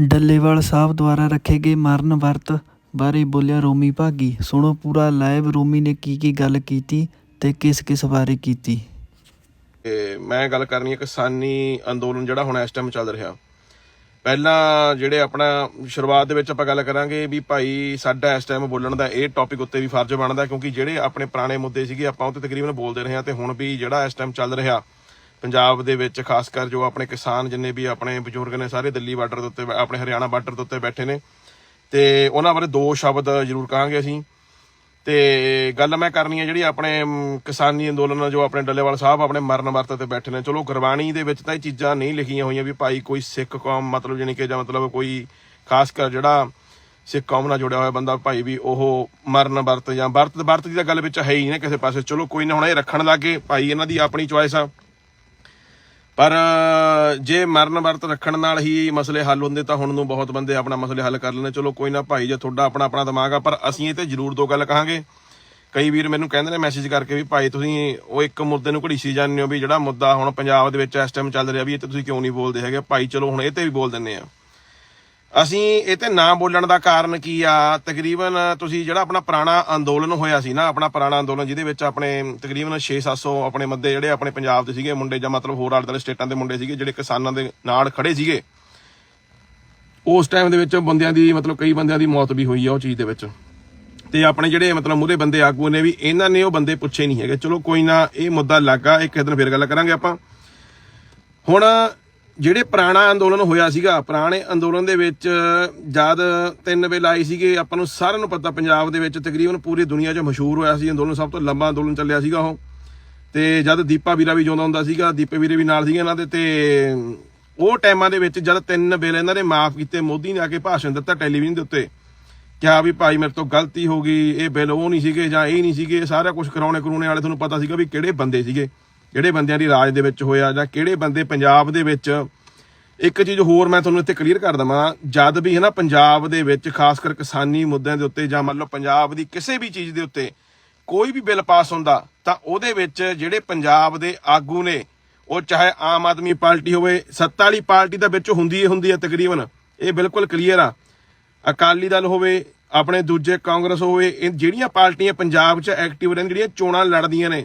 ਡੱਲੇਵਾਲ ਸਾਹਿਬ ਦੁਆਰਾ ਰੱਖੇ ਗਏ ਮਰਨ ਵਰਤ ਬਾਰੇ ਬੋਲਿਆ ਰੋਮੀ ਭਾਗੀ। ਸੁਣੋ ਪੂਰਾ ਲਾਈਵ ਰੋਮੀ ਨੇ ਕੀ ਕੀ ਗੱਲ ਕੀਤੀ ਤੇ ਕਿਸ ਕਿਸ ਬਾਰੇ ਕੀਤੀ? ਤੇ ਮੈਂ ਗੱਲ ਕਰਨੀ ਹੈ ਕਿਸਾਨੀ ਅੰਦੋਲਨ ਜਿਹੜਾ ਹੁਣ ਇਸ ਟਾਈਮ ਚੱਲ ਰਿਹਾ। ਪਹਿਲਾਂ ਜਿਹੜੇ ਆਪਣਾ ਸ਼ੁਰੂਆਤ ਦੇ ਵਿੱਚ ਆਪਾਂ ਗੱਲ ਕਰਾਂਗੇ ਵੀ ਭਾਈ ਸਾਡਾ ਇਸ ਟਾਈਮ ਬੋਲਣ ਦਾ ਇਹ ਟੌਪਿਕ ਉੱਤੇ ਵੀ ਫਰਜ਼ ਬਣਦਾ ਕਿਉਂਕਿ ਜਿਹੜੇ ਆਪਣੇ ਪੁਰਾਣੇ ਮੁੱਦੇ ਸੀਗੇ ਆਪਾਂ ਉਹ ਤੇ ਤਕਰੀਬਨ ਬੋਲਦੇ ਰਹੇ ਹਾਂ ਤੇ ਹੁਣ ਵੀ ਜਿਹੜਾ ਇਸ ਟਾਈਮ ਚੱਲ ਰਿਹਾ ਪੰਜਾਬ ਦੇ ਵਿੱਚ, ਖਾਸ ਕਰ ਜੋ ਆਪਣੇ ਕਿਸਾਨ ਜਿੰਨੇ ਵੀ ਆਪਣੇ ਬਜ਼ੁਰਗ ਨੇ, ਸਾਰੇ ਦਿੱਲੀ ਬਾਰਡਰ ਦੇ ਉੱਤੇ, ਆਪਣੇ ਹਰਿਆਣਾ ਬਾਰਡਰ ਦੇ ਉੱਤੇ ਬੈਠੇ ਨੇ। ਤੇ ਉਹਨਾਂ ਬਾਰੇ ਦੋ ਸ਼ਬਦ ਜ਼ਰੂਰ ਕਹਾਂਗੇ ਅਸੀਂ। ਤੇ ਗੱਲ ਮੈਂ ਕਰਨੀ ਹੈ ਜਿਹੜੀ ਆਪਣੇ ਕਿਸਾਨੀ ਅੰਦੋਲਨ ਜੋ ਆਪਣੇ ਡੱਲੇਵਾਲ ਸਾਹਿਬ ਆਪਣੇ ਮਰਨ ਵਰਤ ਤੇ ਬੈਠੇ ਨੇ। ਚਲੋ, ਗੁਰਬਾਣੀ ਦੇ ਵਿੱਚ ਤਾਂ ਇਹ ਚੀਜ਼ਾਂ ਨਹੀਂ ਲਿਖੀਆਂ ਹੋਈਆਂ ਵੀ ਭਾਈ ਕੋਈ ਸਿੱਖ ਕੌਮ, ਮਤਲਬ ਜਾਨੀ ਕਿ ਜਾਂ ਮਤਲਬ ਕੋਈ ਖਾਸ ਕਰ ਜਿਹੜਾ ਸਿੱਖ ਕੌਮ ਨਾਲ ਜੁੜਿਆ ਹੋਇਆ ਬੰਦਾ ਭਾਈ ਵੀ ਉਹ ਮਰਨ ਵਰਤ ਜਾਂ ਵਰਤ ਵਰਤ ਦੀ ਤਾਂ ਗੱਲ ਵਿੱਚ ਹੈ ਹੀ ਨਹੀਂ ਕਿਸੇ ਪਾਸੇ। ਚਲੋ, ਕੋਈ ਨਾ, ਹੁਣ ਇਹ ਰੱਖਣ ਲੱਗੇ ਭਾਈ, ਇਹਨਾਂ ਦੀ ਆਪਣੀ ਚੁਆਇਸ ਆ। ਪਰ ਜੇ ਮਰਨ ਵਰਤ ਰੱਖਣ ਨਾਲ ਹੀ ਮਸਲੇ ਹੱਲ ਹੁੰਦੇ ਤਾਂ ਹੁਣ ਨੂੰ ਬਹੁਤ ਬੰਦੇ ਆਪਣਾ ਮਸਲੇ ਹੱਲ ਕਰ ਲੈਂਦੇ। ਚਲੋ ਕੋਈ ਨਾ ਭਾਈ ਜੇ ਤੁਹਾਡਾ ਆਪਣਾ ਆਪਣਾ ਦਿਮਾਗ ਆ, ਪਰ ਅਸੀਂ ਇਹ ਤੇ ਜ਼ਰੂਰ ਦੋ ਗੱਲ ਕਹਾਂਗੇ। ਕਈ ਵੀਰ ਮੈਨੂੰ ਕਹਿੰਦੇ ਨੇ ਮੈਸੇਜ ਕਰਕੇ ਵੀ ਭਾਈ ਤੁਸੀਂ ਉਹ ਇੱਕ ਮੁੱਦੇ ਨੂੰ ਘੜੀਸੀ ਜਾਂਦੇ ਹੋ ਵੀ ਜਿਹੜਾ ਮੁੱਦਾ ਹੁਣ ਪੰਜਾਬ ਦੇ ਵਿੱਚ ਇਸ ਟਾਈਮ ਚੱਲ ਰਿਹਾ ਵੀ ਇਹ ਤੇ ਤੁਸੀਂ ਕਿਉਂ ਨਹੀਂ ਬੋਲਦੇ ਹੈਗੇ? ਭਾਈ ਚਲੋ ਹੁਣ ਇਹ ਤੇ ਵੀ ਬੋਲ ਦਿੰਨੇ ਆ। ਅਸੀਂ ਇਹ ਤੇ ਨਾ ਬੋਲਣ ਦਾ ਕਾਰਨ ਕੀ ਆ? ਤਕਰੀਬਨ ਤੁਸੀਂ ਜਿਹੜਾ ਆਪਣਾ ਪੁਰਾਣਾ ਅੰਦੋਲਨ ਹੋਇਆ ਸੀ ਨਾ, ਆਪਣਾ ਪੁਰਾਣਾ ਅੰਦੋਲਨ ਜਿਹਦੇ ਵਿੱਚ ਆਪਣੇ ਤਕਰੀਬਨ 6-700 ਆਪਣੇ ਮੱਦੇ ਜਿਹੜੇ ਆਪਣੇ ਪੰਜਾਬ ਦੇ ਸੀਗੇ, ਮੁੰਡੇ ਜਾਂ ਮਤਲਬ ਹੋਰ ਆਲੇ ਦੁਆਲੇ ਸਟੇਟਾਂ ਦੇ ਮੁੰਡੇ ਸੀਗੇ, ਜਿਹੜੇ ਕਿਸਾਨਾਂ ਦੇ ਨਾਲ ਖੜੇ ਸੀਗੇ। ਉਸ ਟਾਈਮ ਦੇ ਵਿੱਚ ਬੰਦਿਆਂ ਦੀ ਮਤਲਬ ਕਈ ਬੰਦਿਆਂ ਦੀ ਮੌਤ ਵੀ ਹੋਈ ਆ ਉਹ ਚੀਜ਼ ਦੇ ਵਿੱਚ। ਤੇ ਆਪਣੇ ਜਿਹੜੇ ਮਤਲਬ ਮੂਰੇ ਬੰਦੇ ਆਗੂ ਨੇ ਵੀ, ਇਹਨਾਂ ਨੇ ਉਹ ਬੰਦੇ ਪੁੱਛੇ ਨਹੀਂ ਹੈਗੇ। ਚਲੋ ਕੋਈ ਨਾ, ਇਹ ਮੁੱਦਾ ਲੱਗਾ ਇੱਕ ਦਿਨ ਫਿਰ ਗੱਲ ਕਰਾਂਗੇ ਆਪਾਂ। ਹੁਣ ਜਿਹੜੇ ਪੁਰਾਣਾ ਅੰਦੋਲਨ ਹੋਇਆ ਸੀਗਾ, ਪੁਰਾਣੇ ਅੰਦੋਲਨ ਦੇ ਵਿੱਚ ਜਦ ਤਿੰਨ ਵੇਲੇ ਆਏ ਸੀਗੇ, ਆਪਾਂ ਨੂੰ ਸਾਰਿਆਂ ਨੂੰ ਪਤਾ ਪੰਜਾਬ ਦੇ ਵਿੱਚ ਤਕਰੀਬਨ ਪੂਰੀ ਦੁਨੀਆ 'ਚ ਮਸ਼ਹੂਰ ਹੋਇਆ ਸੀ ਅੰਦੋਲਨ, ਸਭ ਤੋਂ ਲੰਬਾ ਅੰਦੋਲਨ ਚੱਲਿਆ ਸੀਗਾ ਉਹ। ਤੇ ਜਦ ਦੀਪਾ ਵੀਰਾ ਵੀ ਜਿਉਂਦਾ ਹੁੰਦਾ ਸੀਗਾ, ਦੀਪੇ ਵੀਰੇ ਵੀ ਨਾਲ ਸੀਗੇ ਇਹਨਾਂ ਦੇ, ਤੇ ਉਹ ਟਾਈਮਾਂ ਦੇ ਵਿੱਚ ਜਦ ਤਿੰਨ ਬਿੱਲ ਇਹਨਾਂ ਨੇ ਮਾਫ ਕੀਤੇ, ਮੋਦੀ ਨੇ ਆ ਕੇ ਭਾਸ਼ਣ ਦਿੱਤਾ ਟੈਲੀਵਿਜ਼ਨ ਦੇ ਉੱਤੇ, ਕਿਹਾ ਵੀ ਭਾਈ ਮੇਰੇ ਤੋਂ ਗਲਤੀ ਹੋ ਗਈ, ਇਹ ਬਿੱਲ ਉਹ ਨਹੀਂ ਸੀਗੇ ਜਾਂ ਇਹ ਨਹੀਂ ਸੀਗੇ, ਸਾਰਾ ਕੁਝ ਕਰਾਉਣੇ ਕਰੂਣੇ ਵਾਲੇ ਤੁਹਾਨੂੰ ਪਤਾ ਸੀਗਾ ਵੀ ਕਿਹੜੇ ਬੰਦੇ ਸੀਗੇ। ਕਿਹੜੇ ਬੰਦਿਆਂ ਦੀ ਰਾਜ ਦੇ ਵਿੱਚ ਹੋਇਆ ਜਾਂ ਕਿਹੜੇ ਬੰਦੇ ਪੰਜਾਬ ਦੇ ਵਿੱਚ? ਇੱਕ ਚੀਜ਼ ਹੋਰ ਮੈਂ ਤੁਹਾਨੂੰ ਇੱਥੇ ਕਲੀਅਰ ਕਰ ਦਵਾਂ। ਜਦ ਵੀ ਹੈ ਨਾ ਪੰਜਾਬ ਦੇ ਵਿੱਚ, ਖਾਸ ਕਰ ਕਿਸਾਨੀ ਮੁੱਦਿਆਂ ਦੇ ਉੱਤੇ ਜਾਂ ਮੰਨ ਲਓ ਪੰਜਾਬ ਦੀ ਕਿਸੇ ਵੀ ਚੀਜ਼ ਦੇ ਉੱਤੇ ਕੋਈ ਵੀ ਬਿੱਲ ਪਾਸ ਹੁੰਦਾ, ਤਾਂ ਉਹਦੇ ਵਿੱਚ ਜਿਹੜੇ ਪੰਜਾਬ ਦੇ ਆਗੂ ਨੇ, ਉਹ ਚਾਹੇ ਆਮ ਆਦਮੀ ਪਾਰਟੀ ਹੋਵੇ, ਸੱਤਾ ਵਾਲੀ ਪਾਰਟੀ ਤਾਂ ਵਿੱਚ ਹੁੰਦੀ ਹੀ ਹੁੰਦੀ ਹੈ ਤਕਰੀਬਨ। ਇਹ ਬਿਲਕੁਲ ਕਲੀਅਰ ਆ। ਅਕਾਲੀ ਦਲ ਹੋਵੇ, ਆਪਣੇ ਦੂਜੇ ਕਾਂਗਰਸ ਹੋਵੇ, ਇਹ ਜਿਹੜੀਆਂ ਪਾਰਟੀਆਂ ਪੰਜਾਬ 'ਚ ਐਕਟਿਵ ਰਹਿੰਦੀਆਂ, ਜਿਹੜੀਆਂ ਚੋਣਾਂ ਲੜਦੀਆਂ ਨੇ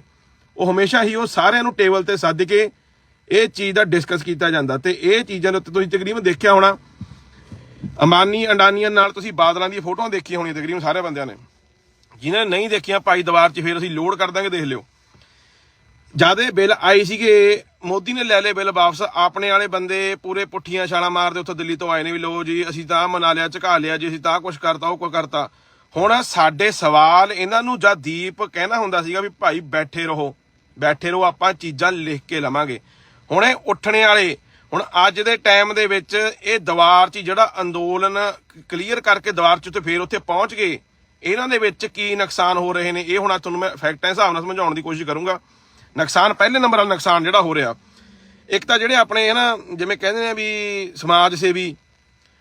ਉਹ ਹਮੇਸ਼ਾ ਹੀ ਉਹ ਸਾਰਿਆਂ ਨੂੰ ਟੇਬਲ ਤੇ ਸੱਦ ਕੇ ਇਹ ਚੀਜ਼ ਦਾ ਡਿਸਕਸ ਕੀਤਾ ਜਾਂਦਾ ਤੇ ਇਹ ਚੀਜ਼ਾਂ ਦੇ ਉੱਤੇ ਤੁਸੀਂ ਤਕਰੀਬਨ ਦੇਖਿਆ ਹੋਣਾ। ਅਮਾਨੀ ਅੰਡਾਨੀਆਂ ਨਾਲ ਤੁਸੀਂ ਬਾਦਲਾਂ ਦੀਆਂ ਫੋਟੋਆਂ ਦੇਖੀਆਂ ਹੋਣੀਆਂ ਤਕਰੀਬਨ ਸਾਰੇ ਬੰਦਿਆਂ ਨੇ। ਜਿਨ੍ਹਾਂ ਨੇ ਨਹੀਂ ਦੇਖੀਆਂ, ਭਾਈ ਦੀਵਾਰ 'ਚ ਫਿਰ ਅਸੀਂ ਲੋਡ ਕਰ ਦਾਂਗੇ, ਦੇਖ ਲਿਓ। ਜਦ ਇਹ ਬਿੱਲ ਆਈ ਸੀਗੇ, ਮੋਦੀ ਨੇ ਲੈ ਲਏ ਬਿੱਲ ਵਾਪਸ। ਆਪਣੇ ਵਾਲੇ ਬੰਦੇ ਪੂਰੇ ਪੁੱਠੀਆਂ ਛਾਲਾਂ ਮਾਰਦੇ ਉੱਥੋਂ ਦਿੱਲੀ ਤੋਂ ਆਏ ਨੇ ਵੀ ਲੋ ਜੀ, ਅਸੀਂ ਤਾਂ ਮਨਾ ਲਿਆ, ਝਕਾ ਲਿਆ ਜੀ, ਅਸੀਂ ਤਾਂ ਆਹ ਕੁਝ ਕਰਤਾ, ਉਹ ਕੁਝ ਕਰਤਾ। ਹੁਣ ਸਾਡੇ ਸਵਾਲ ਇਹਨਾਂ ਨੂੰ ਜਦ ਦੀਪ ਕਹਿਣਾ ਹੁੰਦਾ ਸੀਗਾ ਵੀ ਭਾਈ ਬੈਠੇ ਰਹੋ। ਬੈਠੇ ਰਹੋ, ਆਪਾਂ ਚੀਜ਼ਾਂ ਲਿਖ ਕੇ ਲਵਾਂਗੇ। ਹੁਣ ਇਹ ਉੱਠਣੇ ਵਾਲੇ, ਹੁਣ ਅੱਜ ਦੇ ਟਾਈਮ ਦੇ ਵਿੱਚ ਇਹ ਦੀਵਾਰ 'ਚ ਜਿਹੜਾ ਅੰਦੋਲਨ ਕਲੀਅਰ ਕਰਕੇ ਦੀਵਾਰ 'ਚ ਉੱਤੇ ਫੇਰ ਉੱਥੇ ਪਹੁੰਚ ਗਏ, ਇਹਨਾਂ ਦੇ ਵਿੱਚ ਕੀ ਨੁਕਸਾਨ ਹੋ ਰਹੇ ਨੇ, ਇਹ ਹੁਣ ਤੁਹਾਨੂੰ ਮੈਂ ਫੈਕਟਾਂ ਦੇ ਹਿਸਾਬ ਨਾਲ ਸਮਝਾਉਣ ਦੀ ਕੋਸ਼ਿਸ਼ ਕਰੂੰਗਾ। ਨੁਕਸਾਨ, ਪਹਿਲੇ ਨੰਬਰ ਵਾਲਾ ਨੁਕਸਾਨ ਜਿਹੜਾ ਹੋ ਰਿਹਾ, ਇੱਕ ਤਾਂ ਜਿਹੜੇ ਆਪਣੇ ਹੈ ਨਾ, ਜਿਵੇਂ ਕਹਿੰਦੇ ਨੇ ਵੀ ਸਮਾਜ ਸੇਵੀ,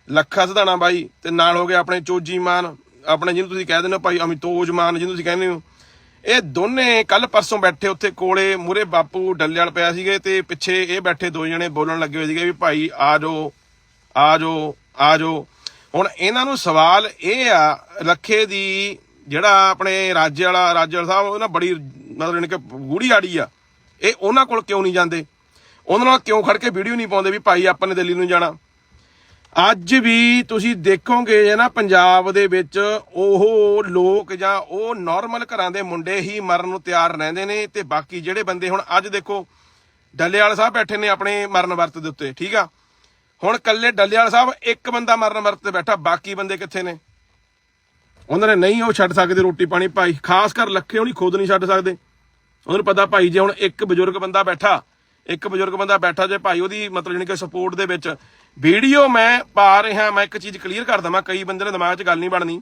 ਲੱਖਾ ਸਧਾਣਾ ਬਾਈ, ਤੇ ਨਾਲ ਹੋ ਗਏ ਆਪਣੇ ਚੋਜੀ ਮਾਨ, ਆਪਣੇ ਜਿਹਨੂੰ ਤੁਸੀਂ ਕਹਿ ਦਿੰਦੇ ਹੋ ਭਾਈ ਅਮਿਤੋਜ ਮਾਨ, ਜਿਹਨੂੰ ਤੁਸੀਂ ਕਹਿੰਦੇ ਹੋ ਇਹ ਦੋਨੇ ਕੱਲ ਪਰਸੋਂ ਬੈਠੇ ਉੱਥੇ ਕੋਲੇ ਮੂਰੇ ਬਾਪੂ ਡੱਲਿਆਲ ਪਿਆ ਸੀਗੇ ਤੇ ਪਿੱਛੇ ਇਹ ਬੈਠੇ ਦੋ ਜਣੇ ਬੋਲਣ ਲੱਗੇ ਹੋਏ ਸੀਗੇ ਵੀ ਭਾਈ ਆ ਜਾਓ ਆ ਜਾਓ ਆ ਜਾਓ। ਹੁਣ ਇਹਨਾਂ ਨੂੰ ਸਵਾਲ ਇਹ ਆ ਲੱਖੇ ਦੀ ਜਿਹੜਾ ਆਪਣੇ ਰਾਜੇ ਵਾਲਾ, ਰਾਜੇ ਸਾਹਿਬ ਉਹ ਨਾ ਬੜੀ ਮਤਲਬ ਇਹਨੇ ਕਿ ਗੂੜੀ ਆੜੀ ਆ। ਇਹ ਉਹਨਾਂ ਕੋਲ ਕਿਉਂ ਨਹੀਂ ਜਾਂਦੇ? ਉਹਨਾਂ ਨਾਲ ਕਿਉਂ ਖੜ ਕੇ ਵੀਡੀਓ ਨਹੀਂ ਪਾਉਂਦੇ ਵੀ ਭਾਈ ਆਪਾਂ ਨੇ ਦਿੱਲੀ ਨੂੰ ਜਾਣਾ? ਅੱਜ ਵੀ ਤੁਸੀਂ ਦੇਖੋਗੇ ਜੇ ਨਾ ਪੰਜਾਬ ਦੇ ਵਿੱਚ ਉਹ ਲੋਕ ਜਾਂ ਉਹ ਨਾਰਮਲ ਘਰਾਂ ਦੇ ਮੁੰਡੇ ਹੀ ਮਰਨ ਨੂੰ ਤਿਆਰ ਰਹਿੰਦੇ ਨੇ ਤੇ ਬਾਕੀ ਜਿਹੜੇ ਬੰਦੇ ਹੁਣ ਅੱਜ ਦੇਖੋ, ਡੱਲੇਵਾਲ ਸਾਹਿਬ ਬੈਠੇ ਨੇ ਆਪਣੇ ਮਰਨ ਵਰਤ ਦੇ ਉੱਤੇ, ਠੀਕ ਆ? ਹੁਣ ਕੱਲੇ ਡੱਲੇਵਾਲ ਸਾਹਿਬ ਇੱਕ ਬੰਦਾ ਮਰਨ ਵਰਤ ਤੇ ਬੈਠਾ, ਬਾਕੀ ਬੰਦੇ ਕਿੱਥੇ ਨੇ? ਉਹਨਾਂ ਨੇ ਨਹੀਂ ਉਹ ਛੱਡ ਸਕਦੇ ਰੋਟੀ ਪਾਣੀ, ਭਾਈ ਖਾਸ ਕਰ ਲੱਖੇ ਹੋਣੀ ਖੁਦ ਨਹੀਂ ਛੱਡ ਸਕਦੇ। ਉਹਨਾਂ ਨੂੰ ਪਤਾ ਭਾਈ ਜੇ ਹੁਣ ਇੱਕ ਬਜ਼ੁਰਗ ਬੰਦਾ ਬੈਠਾ, ਇੱਕ ਬਜ਼ੁਰਗ ਬੰਦਾ ਬੈਠਾ ਜੇ ਭਾਈ ਉਹਦੀ ਮਤਲਬ ਜਾਣੀ ਕਿ ਸਪੋਰਟ ਦੇ ਵਿੱਚ ਵੀਡੀਓ ਮੈਂ ਪਾ ਰਿਹਾ, ਮੈਂ ਇੱਕ ਚੀਜ਼ ਕਲੀਅਰ ਕਰ ਦਵਾਂ, ਕਈ ਬੰਦੇ ਦੇ ਦਿਮਾਗ 'ਚ ਗੱਲ ਨਹੀਂ ਬਣਨੀ।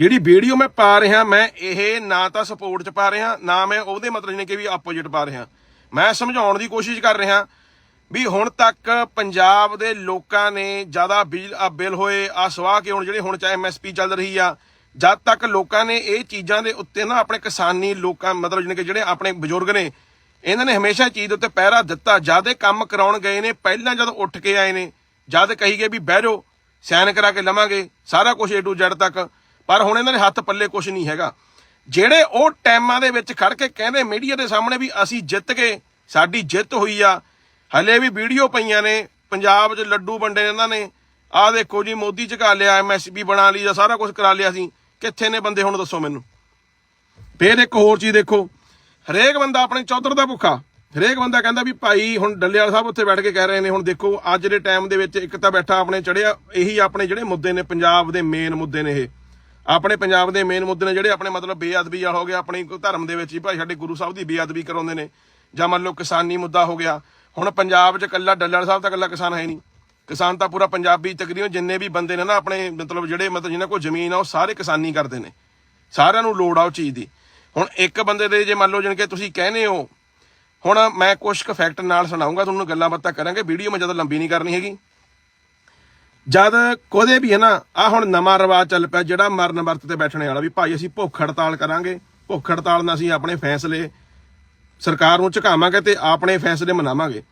ਜਿਹੜੀ ਵੀਡੀਓ ਮੈਂ ਪਾ ਰਿਹਾ, ਮੈਂ ਇਹ ਨਾ ਤਾਂ ਸਪੋਰਟ 'ਚ ਪਾ ਰਿਹਾ, ਨਾ ਮੈਂ ਉਹਦੇ ਮਤਲਬ ਜਾਣੀ ਕਿ ਵੀ ਆਪੋਜਿਟ ਪਾ ਰਿਹਾ। ਮੈਂ ਸਮਝਾਉਣ ਦੀ ਕੋਸ਼ਿਸ਼ ਕਰ ਰਿਹਾ ਵੀ ਹੁਣ ਤੱਕ ਪੰਜਾਬ ਦੇ ਲੋਕਾਂ ਨੇ ਜ਼ਿਆਦਾ ਬਿਜਲ ਆ ਬਿੱਲ ਹੋਏ ਆ ਸਵਾਹ ਕੇ ਹੁਣ ਜਿਹੜੇ ਹੁਣ ਚਾਹੇ ਐਮਐਸਪੀ ਚੱਲ ਰਹੀ ਆ, ਜਦ ਤੱਕ ਲੋਕਾਂ ਨੇ ਇਹ ਚੀਜ਼ਾਂ ਦੇ ਉੱਤੇ ਨਾ ਆਪਣੇ ਕਿਸਾਨੀ ਲੋਕਾਂ, ਮਤਲਬ ਜਾਣੀ ਕਿ ਜਿਹੜੇ ਆਪਣੇ ਬਜ਼ੁਰਗ ਨੇ ਇਹਨਾਂ ਨੇ ਹਮੇਸ਼ਾ ਚੀਜ਼ ਦੇ ਉੱਤੇ ਪਹਿਰਾ ਦਿੱਤਾ। ਜਿਆਦੇ ਕੰਮ ਕਰਾਉਣ ਗਏ ਨੇ, ਪਹਿਲਾਂ ਜਦੋਂ ਉੱਠ ਕੇ ਆਏ ਨੇ, ਜਦ ਕਹੀ ਗਏ ਵੀ ਬਹਿ ਜਾਓ ਸਾਈਨ ਕਰਾ ਕੇ ਲਵਾਂਗੇ, ਸਾਰਾ ਕੁਝ ਏ ਟੂ ਜ਼ੈਡ ਤੱਕ। ਪਰ ਹੁਣ ਇਹਨਾਂ ਦੇ ਹੱਥ ਪੱਲੇ ਕੁਝ ਨਹੀਂ ਹੈਗਾ। ਜਿਹੜੇ ਉਹ ਟਾਈਮਾਂ ਦੇ ਵਿੱਚ ਖੜ ਕੇ ਕਹਿੰਦੇ ਮੀਡੀਆ ਦੇ ਸਾਹਮਣੇ ਵੀ ਅਸੀਂ ਜਿੱਤ ਗਏ ਸਾਡੀ ਜਿੱਤ ਹੋਈ ਆ, ਹਲੇ ਵੀ ਵੀਡੀਓ ਪਈਆਂ ਨੇ, ਪੰਜਾਬ 'ਚ ਲੱਡੂ ਵੰਡੇ ਨੇ ਇਹਨਾਂ ਨੇ। ਆਹ ਦੇਖੋ ਜੀ, ਮੋਦੀ ਝਕਾ ਲਿਆ ਐਮਐਸਪੀ ਬਣਾ ਲਈ ਜਾਂ ਸਾਰਾ ਕੁਝ ਕਰਾ ਲਿਆ ਸੀ। ਕਿੱਥੇ ਨੇ ਬੰਦੇ, ਹੁਣ ਦੱਸੋ ਮੈਨੂੰ। ਫੇਰ ਇੱਕ ਹੋਰ ਚੀਜ਼ ਦੇਖੋ। ਹਰੇਕ ਬੰਦਾ ਆਪਣੇ ਚੌਧਰ ਦਾ ਭੁੱਖਾ। ਹਰੇਕ ਬੰਦਾ ਕਹਿੰਦਾ ਵੀ ਭਾਈ ਹੁਣ ਡੱਲੇਵਾਲ ਸਾਹਿਬ ਉੱਥੇ ਬੈਠ ਕੇ ਕਹਿ ਰਹੇ ਨੇ, ਹੁਣ ਦੇਖੋ ਅੱਜ ਦੇ ਟਾਈਮ ਦੇ ਵਿੱਚ ਇੱਕ ਤਾਂ ਬੈਠਾ ਆਪਣੇ ਚੜਿਆ, ਇਹੀ ਆਪਣੇ ਜਿਹੜੇ ਮੁੱਦੇ ਨੇ, ਪੰਜਾਬ ਦੇ ਮੇਨ ਮੁੱਦੇ ਨੇ ਇਹ। ਆਪਣੇ ਪੰਜਾਬ ਦੇ ਮੇਨ ਮੁੱਦੇ ਨੇ ਜਿਹੜੇ ਆਪਣੇ ਮਤਲਬ ਬੇਅਦਬੀ ਵਾਲਾ ਹੋ ਗਿਆ, ਆਪਣੀ ਧਰਮ ਦੇ ਵਿੱਚ ਹੀ ਭਾਈ ਸਾਡੇ ਗੁਰੂ ਸਾਹਿਬ ਦੀ ਬੇਅਦਬੀ ਕਰਾਉਂਦੇ ਨੇ। ਜਾਂ ਮੰਨ ਲਓ ਕਿਸਾਨੀ ਮੁੱਦਾ ਹੋ ਗਿਆ। ਹੁਣ ਪੰਜਾਬ 'ਚ ਇਕੱਲਾ ਡੱਲੇਵਾਲ ਸਾਹਿਬ ਤਾਂ ਇਕੱਲਾ ਕਿਸਾਨ ਹੈ ਨਹੀਂ। ਕਿਸਾਨ ਤਾਂ ਪੂਰਾ ਪੰਜਾਬੀ ਤਕਰੀਬਨ ਜਿੰਨੇ ਵੀ ਬੰਦੇ ਨੇ ਨਾ ਆਪਣੇ ਮਤਲਬ ਜਿਹੜੇ ਮਤਲਬ ਜਿਨ੍ਹਾਂ ਕੋਲ ਜ਼ਮੀਨ ਆ, ਉਹ ਸਾਰੇ ਕਿਸਾਨੀ ਕਰਦੇ ਨੇ। ਸਾਰਿਆਂ ਨੂੰ ਲੋੜ ਆ ਉਹ ਚੀਜ਼ ਦੀ। ਹੁਣ ਇੱਕ ਬੰਦੇ ਦੇ ਜੇ ਮੰਨ ਲਓ ਜਣ ਕਿ ਤੁਸੀਂ ਕਹਿੰਦੇ ਹੋ, ਹੁਣ ਮੈਂ ਕੁਝ ਕੁ ਫੈਕਟ ਨਾਲ ਸੁਣਾਉਂਗਾ, ਤੁਹਾਨੂੰ ਗੱਲਾਂ ਬਾਤਾਂ ਕਰਾਂਗੇ ਵੀਡੀਓ ਮੈਂ ਜ਼ਿਆਦਾ ਲੰਬੀ ਨਹੀਂ ਕਰਨੀ ਹੈਗੀ। ਜਦ ਕੋਦੇ ਵੀ ਹੈ ਨਾ ਆ ਹੁਣ ਨਵਾਂ ਰਿਵਾਜ ਚੱਲ ਪਿਆ, ਜਿਹੜਾ ਮਰਨ ਵਰਤ ਤੇ ਬੈਠਣੇ ਵਾਲਾ ਵੀ, ਭਾਈ ਅਸੀਂ ਭੁੱਖ ਹੜਤਾਲ ਕਰਾਂਗੇ, ਭੁੱਖ ਹੜਤਾਲ ਨਾਲ ਅਸੀਂ ਆਪਣੇ ਫੈਸਲੇ ਸਰਕਾਰ ਨੂੰ ਝੁਕਾਵਾਂਗੇ ਤੇ ਆਪਣੇ ਫੈਸਲੇ ਮਨਾਵਾਂਗੇ।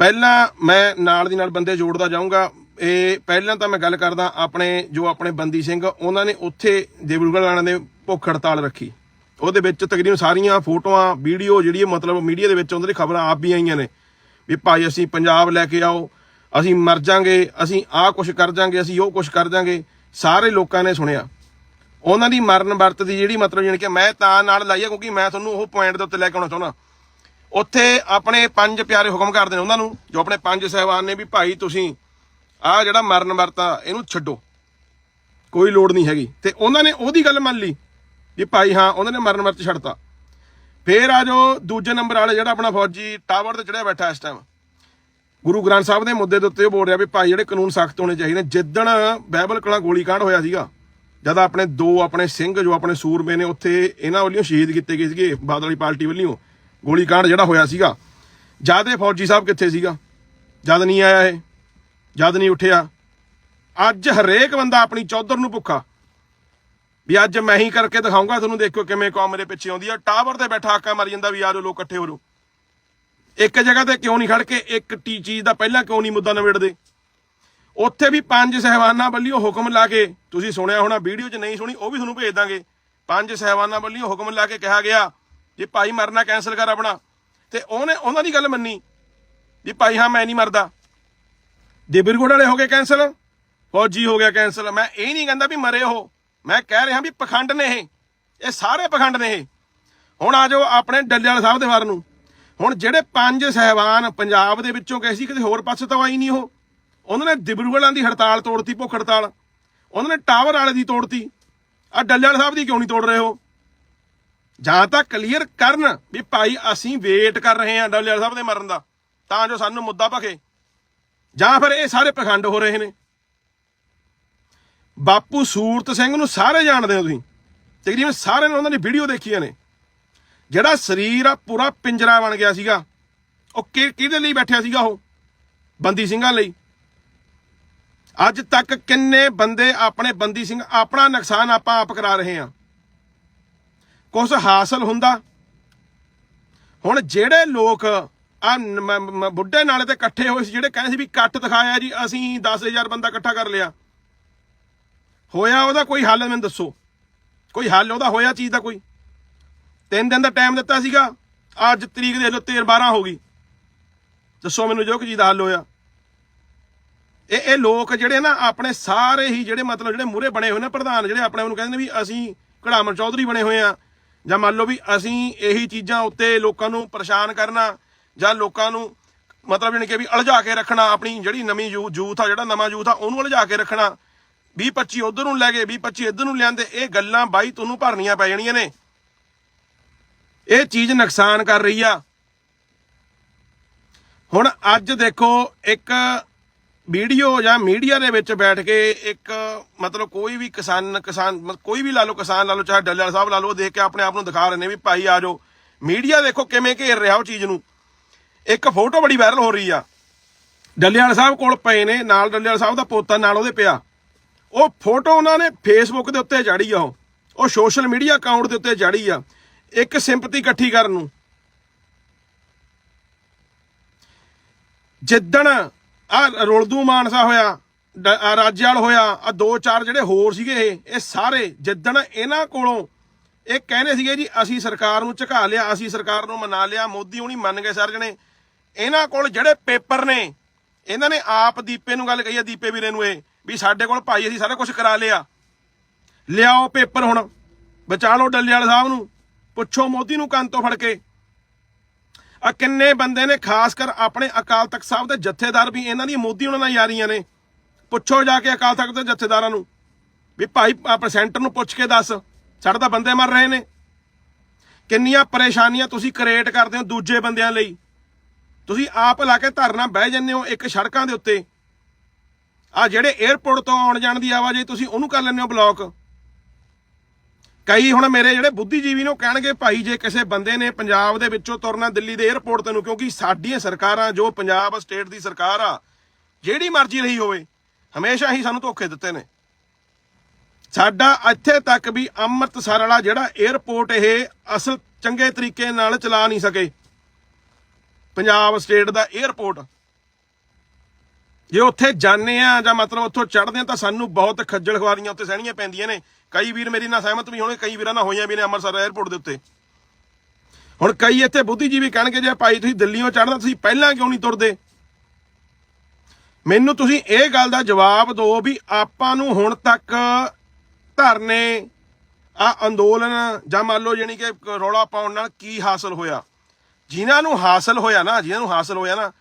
ਪਹਿਲਾਂ ਮੈਂ ਨਾਲ ਦੀ ਨਾਲ ਬੰਦੇ ਜੋੜਦਾ ਜਾਊਂਗਾ, ਇਹ ਪਹਿਲਾਂ ਤਾਂ ਮੈਂ ਗੱਲ ਕਰਦਾ ਆਪਣੇ, ਜੋ ਆਪਣੇ ਬੰਦੀ ਸਿੰਘ, ਉਹਨਾਂ ਨੇ ਉੱਥੇ ਦੇਵਲਗੜ੍ਹ ਵਾਲਿਆਂ ਦੇ ਭੁੱਖ ਹੜਤਾਲ ਰੱਖੀ। ਉਹਦੇ ਵਿੱਚ ਤਕਰੀਬਨ ਸਾਰੀਆਂ ਫੋਟੋਆਂ, ਵੀਡੀਓ ਜਿਹੜੀ ਮਤਲਬ ਮੀਡੀਆ ਦੇ ਵਿੱਚ ਉਹਨਾਂ ਦੀ ਖਬਰਾਂ ਆਪ ਵੀ ਆਈਆਂ ਨੇ। ਵੀ ਭਾਈ ਅਸੀਂ ਪੰਜਾਬ ਲੈ ਕੇ ਆਓ, ਅਸੀਂ ਮਰ ਜਾਾਂਗੇ, ਅਸੀਂ ਆਹ ਕੁਛ ਕਰ ਜਾਾਂਗੇ, ਅਸੀਂ ਉਹ ਕੁਛ ਕਰ ਜਾਾਂਗੇ, ਸਾਰੇ ਲੋਕਾਂ ਨੇ ਸੁਣਿਆ। ਉਹਨਾਂ ਦੀ ਮਰਨ ਵਰਤ ਦੀ ਜਿਹੜੀ ਮਤਲਬ ਜਾਣੀ ਕਿ ਮੈਂ ਤਾਂ ਨਾਲ ਲਾਈ ਆ, ਕਿਉਂਕਿ ਮੈਂ ਤੁਹਾਨੂੰ ਉਹ ਪੁਆਇੰਟ ਦੇ ਉੱਤੇ ਲੈ ਕੇ ਆਉਣਾ ਚਾਹੁੰਦਾ। ਉੱਥੇ ਆਪਣੇ ਪੰਜ ਪਿਆਰੇ ਹੁਕਮ ਕਰਦੇ ਨੇ ਉਹਨਾਂ ਨੂੰ, ਜੋ ਆਪਣੇ ਪੰਜ ਸਹਿਬਾਨ ਨੇ ਵੀ ਭਾਈ ਤੁਸੀਂ ਆਹ ਜਿਹੜਾ ਮਰਨ ਵਰਤਾ ਇਹਨੂੰ ਛੱਡੋ। ਕੋਈ ਲੋੜ ਨਹੀਂ ਹੈਗੀ। ਤੇ ਉਹਨਾਂ ਨੇ ਉਹਦੀ ਗੱਲ ਮੰਨ ਲਈ। ਵੀ ਭਾਈ ਹਾਂ, ਉਹਨਾਂ ਨੇ ਮਰਨ ਵਰਤ ਛੱਡਤਾ। ਫੇਰ ਆ ਜੋ ਦੂਜੇ ਨੰਬਰ ਵਾਲੇ, ਜਿਹੜਾ ਆਪਣਾ ਫੌਜੀ ਟਾਵਰ ਤੇ ਚੜਿਆ ਬੈਠਾ ਇਸ ਟਾਈਮ ਗੁਰੂ ਗ੍ਰੰਥ ਸਾਹਿਬ ਦੇ ਮੁੱਦੇ ਦੇ ਉੱਤੇ ਉਹ ਬੋਲ ਰਿਹਾ ਵੀ ਭਾਈ, ਜਿਹੜੇ ਕਾਨੂੰਨ ਸਖਤ ਹੋਣੇ ਚਾਹੀਦੇ ਨੇ, ਜਿੱਦਣ ਬਾਈਬਲ ਕਲਾ ਗੋਲੀ ਹੋਇਆ ਸੀਗਾ, ਜਦ ਆਪਣੇ ਦੋ ਆਪਣੇ ਸਿੰਘ, ਜੋ ਆਪਣੇ ਸੂਰਮੇ ਨੇ, ਉੱਥੇ ਇਹਨਾਂ ਵੱਲੋਂ ਸ਼ਹੀਦ ਕੀਤੇ ਗਏ ਸੀਗੇ, ਬਾਦਲ ਵਾਲੀ ਪਾਰਟੀ ਵੱਲੋਂ ਗੋਲੀ ਜਿਹੜਾ ਹੋਇਆ ਸੀਗਾ। ਜਦ ਇਹ ਫੌਜੀ ਸਾਹਿਬ ਕਿੱਥੇ ਸੀਗਾ? ਜਦ ਨਹੀਂ ਆਇਆ ਇਹ, ਜਦ ਨਹੀਂ ਉੱਠਿਆ। ਅੱਜ ਹਰੇਕ ਬੰਦਾ ਆਪਣੀ ਚੌਧਰ ਨੂੰ ਭੁੱਖਾ। ਵੀ ਅੱਜ ਮੈਂ ਹੀ ਕਰਕੇ ਦਿਖਾਉਂਗਾ, ਤੁਹਾਨੂੰ ਦੇਖੋ ਕਿਵੇਂ ਕੌਮ ਮੇਰੇ ਪਿੱਛੇ ਆਉਂਦੀ ਆ। ਟਾਵਰ ਤੇ ਬੈਠਾ ਆਕਾ ਮਾਰੀ ਜਾਂਦਾ ਵੀ ਆ ਲੋਕ ਇਕੱਠੇ ਹੋ ਜਾਓ। ਇੱਕ ਜਗ੍ਹਾ ਤੇ ਕਿਉਂ ਨਹੀਂ ਖੜ ਕੇ, ਇੱਕ ਟੀ ਚੀਜ਼ ਦਾ ਪਹਿਲਾਂ ਕਿਉਂ ਨਹੀਂ ਮੁੱਦਾ ਨਿਬੇੜਦੇ? ਉੱਥੇ ਵੀ ਪੰਜ ਸਹਿਬਾਨਾਂ ਵੱਲੋਂ ਹੁਕਮ ਲਾ ਕੇ, ਤੁਸੀਂ ਸੁਣਿਆ ਹੋਣਾ, ਵੀਡੀਓ 'ਚ ਨਹੀਂ ਸੁਣੀ, ਉਹ ਵੀ ਤੁਹਾਨੂੰ ਭੇਜ ਦਾਂਗੇ। ਪੰਜ ਸਹਿਬਾਨਾਂ ਵੱਲੋਂ ਹੁਕਮ ਲਾ ਕੇ ਕਿਹਾ ਗਿਆ ਜੇ ਭਾਈ ਮਰਨਾ ਕੈਨਸਲ ਕਰ ਆਪਣਾ। ਤੇ ਉਹਨੇ, ਉਹਨਾਂ ਦੀ ਗੱਲ ਮੰਨੀ ਵੀ ਭਾਈ ਹਾਂ, ਮੈਂ ਨਹੀਂ ਮਰਦਾ। ਦੇਬਰਗੋੜ ਵਾਲੇ ਹੋ ਗਏ ਕੈਨਸਲ ਫੌਜੀ ਹੋ ਗਿਆ ਕੈਨਸਲ ਮੈਂ ਇਹ ਨਹੀਂ ਕਹਿੰਦਾ ਵੀ ਮਰੇ ਉਹ। ਮੈਂ ਕਹਿ ਰਿਹਾ ਵੀ ਪਖੰਡ ਨੇ ਇਹ। ਇਹ ਸਾਰੇ ਪਖੰਡ ਨੇ ਇਹ। ਹੁਣ ਆ ਜਾਓ ਆਪਣੇ ਡੱਲੇ ਸਾਹਿਬ ਦੇ ਵਾਰ ਨੂੰ। ਹੁਣ ਜਿਹੜੇ ਪੰਜ ਸਹਿਬਾਨ ਪੰਜਾਬ ਦੇ ਵਿੱਚੋਂ ਗਏ ਸੀ, ਕਿਤੇ ਹੋਰ ਪਾਸੇ ਤਾਂ ਆਈ ਨਹੀਂ ਉਹ। ਉਹਨਾਂ ਨੇ ਦਿਬਰੂਗੜ੍ਹਾਂ ਦੀ ਹੜਤਾਲ ਤੋੜਤੀ, ਭੁੱਖ ਹੜਤਾਲ। ਉਹਨਾਂ ਨੇ ਟਾਵਰ ਵਾਲੇ ਦੀ ਤੋੜਤੀ। ਆ ਡੱਲੇ ਸਾਹਿਬ ਦੀ ਕਿਉਂ ਨਹੀਂ ਤੋੜ ਰਹੇ ਹੋ ਜਾਂ ਤਾਂ ਕਲੀਅਰ ਕਰਨ ਵੀ ਭਾਈ ਅਸੀਂ ਵੇਟ ਕਰ ਰਹੇ ਹਾਂ ਡੱਲੇ ਸਾਹਿਬ ਦੇ ਮਰਨ ਦਾ। ਤਾਂ ਜੋ ਸਾਨੂੰ ਮੁੱਦਾ ਭਖੇ। ਜਾਂ ਫਿਰ ਇਹ ਸਾਰੇ ਪਖੰਡ ਹੋ ਰਹੇ ਨੇ। ਬਾਪੂ ਸੂਰਤ ਸਿੰਘ ਨੂੰ ਸਾਰੇ ਜਾਣਦੇ ਹੋ ਤੁਸੀਂ। ਤਕਰੀਬਨ ਸਾਰਿਆਂ ਨੇ ਉਹਨਾਂ ਦੀ ਵੀਡੀਓ ਦੇਖੀਆਂ ਨੇ। ਜਿਹੜਾ ਸਰੀਰ ਆ ਪੂਰਾ ਪਿੰਜਰਾ ਬਣ ਗਿਆ ਸੀਗਾ, ਉਹ ਕਿਹਦੇ ਲਈ ਬੈਠਿਆ ਸੀਗਾ ਉਹ? ਬੰਦੀ ਸਿੰਘਾਂ ਲਈ। ਅੱਜ ਤੱਕ ਕਿੰਨੇ ਬੰਦੇ ਆਪਣੇ ਬੰਦੀ ਸਿੰਘ, ਆਪਣਾ ਨੁਕਸਾਨ ਆਪਾਂ ਆਪ ਕਰਾ ਰਹੇ ਹਾਂ। ਕੁਝ ਹਾਸਲ ਹੁੰਦਾ। ਹੁਣ ਜਿਹੜੇ ਲੋਕ ਆ ਬੁੱਢੇ ਨਾਲੇ ਤੇ ਇਕੱਠੇ ਹੋਏ ਸੀ, ਜਿਹੜੇ ਕਹਿੰਦੇ ਸੀ ਵੀ ਕੱਟ ਦਿਖਾਇਆ ਜੀ, ਅਸੀਂ 10000 ਬੰਦਾ ਇਕੱਠਾ ਕਰ ਲਿਆ। ਹੋਇਆ ਉਹਦਾ ਕੋਈ ਹੱਲ ਮੈਨੂੰ ਦੱਸੋ। ਕੋਈ ਹੱਲ ਉਹਦਾ ਹੋਇਆ ਚੀਜ਼ ਦਾ ਕੋਈ? ਤਿੰਨ ਦਿਨ ਦਾ ਟਾਈਮ ਦਿੱਤਾ ਸੀਗਾ। ਅੱਜ ਤਰੀਕ ਦੇਖ ਲਓ 13 12 ਹੋ ਗਈ। ਦੱਸੋ ਮੈਨੂੰ ਜੋ ਕਿ ਚੀਜ਼ ਦਾ ਹੱਲ ਹੋਇਆ। ਇਹ ਇਹ ਲੋਕ ਜਿਹੜੇ ਨਾ, ਆਪਣੇ ਸਾਰੇ ਹੀ ਜਿਹੜੇ ਮਤਲਬ ਜਿਹੜੇ ਮੂਰੇ ਬਣੇ ਹੋਏ ਨੇ, ਪ੍ਰਧਾਨ ਜਿਹੜੇ ਆਪਣੇ ਨੂੰ ਕਹਿੰਦੇ ਨੇ ਵੀ ਅਸੀਂ ਘੜਾਮਣ ਚੌਧਰੀ ਬਣੇ ਹੋਏ ਆ। ਜਾਂ ਮੰਨ ਲਓ ਵੀ ਅਸੀਂ ਇਹੀ ਚੀਜ਼ਾਂ ਉੱਤੇ ਲੋਕਾਂ ਨੂੰ ਪਰੇਸ਼ਾਨ ਕਰਨਾ, ਜਾਂ ਲੋਕਾਂ ਨੂੰ ਮਤਲਬ ਜਾਣੀ ਕਿ ਵੀ ਅਲਝਾ ਕੇ ਰੱਖਣਾ, ਆਪਣੀ ਜਿਹੜੀ ਨਵੀਂ ਯੂਥ ਆ, ਜਿਹੜਾ ਨਵਾਂ ਯੂਥ ਆ, ਉਹਨੂੰ ਅਲਝਾ ਕੇ ਰੱਖਣਾ। 20 25 ਉਧਰ ਨੂੰ ਲੈ ਗਏ 20 25 ਇੱਧਰ ਨੂੰ ਲਿਆਂਦੇ। ਇਹ ਗੱਲਾਂ ਬਾਈ ਤੁਹਾਨੂੰ ਭਰਨੀਆਂ ਪੈ ਜਾਣੀਆਂ ਨੇ। ਇਹ ਚੀਜ਼ ਨੁਕਸਾਨ ਕਰ ਰਹੀ ਆ। ਹੁਣ ਅੱਜ ਦੇਖੋ, ਇੱਕ ਵੀਡੀਓ ਜਾਂ ਮੀਡੀਆ ਦੇ ਵਿੱਚ ਬੈਠ ਕੇ ਇੱਕ ਮਤਲਬ ਕੋਈ ਵੀ ਕਿਸਾਨ ਕਿਸਾਨ ਮ- ਕੋਈ ਵੀ ਲਾ ਲਓ, ਕਿਸਾਨ ਲਾ ਲਓ, ਚਾਹੇ ਡੱਲੇ ਸਾਹਿਬ ਲਾ ਲਓ ਦੇਖ ਕੇ ਆਪਣੇ ਆਪ ਨੂੰ ਦਿਖਾ ਰਹੇ ਨੇ ਵੀ ਭਾਈ ਆ ਜਾਓ। ਮੀਡੀਆ ਦੇਖੋ ਕਿਵੇਂ ਘੇਰ ਰਿਹਾ ਉਹ ਚੀਜ਼ ਨੂੰ। ਇੱਕ ਫੋਟੋ ਬੜੀ ਵਾਇਰਲ ਹੋ ਰਹੀ ਆ। ਡੱਲਿਆਲ ਸਾਹਿਬ ਕੋਲ ਪਏ ਨੇ, ਨਾਲ ਡੱਲੇ ਸਾਹਿਬ ਦਾ ਪੋਤਾ ਨਾਲ ਉਹਦੇ ਪਿਆ। ਉਹ ਫੋਟੋ ਉਹਨਾਂ ਨੇ ਫੇਸਬੁੱਕ ਦੇ ਉੱਤੇ ਚਾੜੀ ਆ ਉਹ। ਉਹ ਸੋਸ਼ਲ ਮੀਡੀਆ ਅਕਾਊਂਟ ਦੇ ਉੱਤੇ ਚਾੜੀ ਆ। ਇੱਕ ਸਿੰਪਤੀ ਇਕੱਠੀ ਕਰਨ ਨੂੰ। ਜਿੱਦਣ ਆ ਰੁਲਦੂ ਮਾਨਸਾ ਹੋਇਆ, ਡ- ਆਹ ਹੋਇਆ, ਆ ਦੋ ਚਾਰ ਜਿਹੜੇ ਹੋਰ ਸੀਗੇ ਇਹ ਇਹ ਸਾਰੇ ਜਿੱਦਣ ਇਹਨਾਂ ਕੋਲੋਂ ਇਹ ਕਹਿੰਦੇ ਸੀਗੇ ਜੀ, ਅਸੀਂ ਸਰਕਾਰ ਨੂੰ ਝੁਕਾ ਲਿਆ, ਅਸੀਂ ਸਰਕਾਰ ਨੂੰ ਮਨਾ ਲਿਆ, ਮੋਦੀ ਹੁਣੀ ਮੰਨ ਗਏ ਸਾਰੇ ਜਣੇ ਇਹਨਾਂ ਕੋਲ ਜਿਹੜੇ ਪੇਪਰ ਨੇ, ਇਹਨਾਂ ਨੇ ਆਪ ਦੀਪੇ ਨੂੰ ਗੱਲ ਕਹੀ ਆ, ਦੀਪੇ ਵੀਰੇ ਨੂੰ ਇਹ। ਵੀ ਸਾਡੇ ਕੋਲ ਭਾਈ, ਅਸੀਂ ਸਾਰਾ ਕੁਝ ਕਰਾ ਲਿਆ। ਲਿਆਓ ਪੇਪਰ ਹੁਣ। ਬਚਾ ਲਓ ਡੱਲੇਵਾਲ ਸਾਹਿਬ ਨੂੰ। ਪੁੱਛੋ ਮੋਦੀ ਨੂੰ ਕੰਨ ਤੋਂ ਫੜ ਕੇ। ਆ ਕਿੰਨੇ ਬੰਦੇ ਨੇ ਖਾਸ ਕਰ ਆਪਣੇ ਅਕਾਲ ਤਖਤ ਸਾਹਿਬ ਦੇ ਜਥੇਦਾਰ ਵੀ, ਇਹਨਾਂ ਦੀ ਮੋਦੀ ਉਹਨਾਂ ਨਾਲ ਯਾਰੀਆਂ ਨੇ। ਪੁੱਛੋ ਜਾ ਕੇ ਅਕਾਲ ਤਖਤ ਦੇ ਜਥੇਦਾਰਾਂ ਨੂੰ। ਵੀ ਭਾਈ ਆਪਣੇ ਸੈਂਟਰ ਨੂੰ ਪੁੱਛ ਕੇ ਦੱਸ। ਸਾਡੇ ਤਾਂ ਬੰਦੇ ਮਰ ਰਹੇ ਨੇ। ਕਿੰਨੀਆਂ ਪਰੇਸ਼ਾਨੀਆਂ ਤੁਸੀਂ ਕ੍ਰੀਏਟ ਕਰਦੇ ਹੋ ਦੂਜੇ ਬੰਦਿਆਂ ਲਈ। ਤੁਸੀਂ ਆਪ ਲਾ ਕੇ ਧਰਨਾ ਬਹਿ ਜੰਨੇ ਹੋ ਇੱਕ ਸੜਕਾਂ ਦੇ ਉੱਤੇ। ਆ ਜਿਹੜੇ 에어ਪੋਰਟ ਤੋਂ ਆਉਣ ਜਾਣ ਦੀ ਆਵਾਜਾਈ ਤੁਸੀਂ ਉਹਨੂੰ ਕਰ ਲੈਂਦੇ ਹੋ ਬਲੌਕ ਕਈ ਹੁਣ ਮੇਰੇ ਜਿਹੜੇ ਬੁੱਧੀਜੀਵੀ ਨੂੰ ਕਹਿਣਗੇ, ਭਾਈ, ਜੇ ਕਿਸੇ ਬੰਦੇ ਨੇ ਪੰਜਾਬ ਦੇ ਵਿੱਚੋਂ ਤੁਰਨਾ ਦਿੱਲੀ ਦੇ 에어ਪੋਰਟ ਤੈਨੂੰ, ਕਿਉਂਕਿ ਸਾਡੀਆਂ ਸਰਕਾਰਾਂ, ਜੋ ਪੰਜਾਬ ਸਟੇਟ ਦੀ ਸਰਕਾਰ ਆ, ਜਿਹੜੀ ਮਰਜ਼ੀ ਰਹੀ ਹੋਵੇ, ਹਮੇਸ਼ਾ ਹੀ ਸਾਨੂੰ ਧੋਖੇ ਦਿੱਤੇ ਨੇ। ਸਾਡਾ ਇੱਥੇ ਤੱਕ ਵੀ ਅੰਮ੍ਰਿਤਸਰ ਵਾਲਾ ਜਿਹੜਾ 에어ਪੋਰਟ ਇਹ ਅਸਲ ਚੰਗੇ ਤਰੀਕੇ ਨਾਲ ਚਲਾ ਨਹੀਂ ਸਕੇ। ਪੰਜਾਬ ਸਟੇਟ ਦਾ 에어ਪੋਰਟ ਜੇ ਉੱਥੇ ਜਾਂਦੇ ਆ ਜਾਂ ਮਤਲਬ ਉੱਥੋਂ ਚੜ੍ਹਦੇ ਆ ਤਾਂ ਸਾਨੂੰ ਬਹੁਤ ਖੱਜਲ ਖਵਾਰੀਆਂ ਉੱਤੇ ਸਹਿਣੀਆਂ ਪੈਂਦੀਆਂ ਨੇ। ਕਈ ਵੀਰ ਮੇਰੀ ਨਾਲ ਸਹਿਮਤ ਵੀ ਹੋਣਗੇ ਕਈ ਵੀਰਾਂ ਨਾਲ ਹੋਈਆਂ ਵੀ ਨੇ ਅੰਮ੍ਰਿਤਸਰ 에ਅਰਪੋਰਟ ਦੇ ਉੱਤੇ। ਹੁਣ ਕਈ ਇੱਥੇ ਬੁੱਧੀਜੀਵੀ ਕਹਿਣਗੇ ਜੇ ਭਾਈ ਤੁਸੀਂ ਦਿੱਲੀੋਂ ਚੜ੍ਹਨਾ ਤੁਸੀਂ ਪਹਿਲਾਂ ਕਿਉਂ ਨਹੀਂ ਤੁਰਦੇ? ਮੈਨੂੰ ਤੁਸੀਂ ਇਹ ਗੱਲ ਦਾ ਜਵਾਬ ਦਿਓ ਵੀ ਆਪਾਂ ਨੂੰ ਹੁਣ ਤੱਕ ਧਰਨੇ, ਆ ਅੰਦੋਲਨ ਜਾਂ ਮੰਨ ਲਓ ਜਾਣੀ ਕਿ ਰੌਲਾ ਪਾਉਣ ਨਾਲ ਕੀ ਹਾਸਲ ਹੋਇਆ? ਜਿਨ੍ਹਾਂ ਨੂੰ ਹਾਸਲ ਹੋਇਆ ਨਾ, ਜਿਨ੍ਹਾਂ ਨੂੰ ਹਾਸਲ ਹੋਇਆ ਨਾ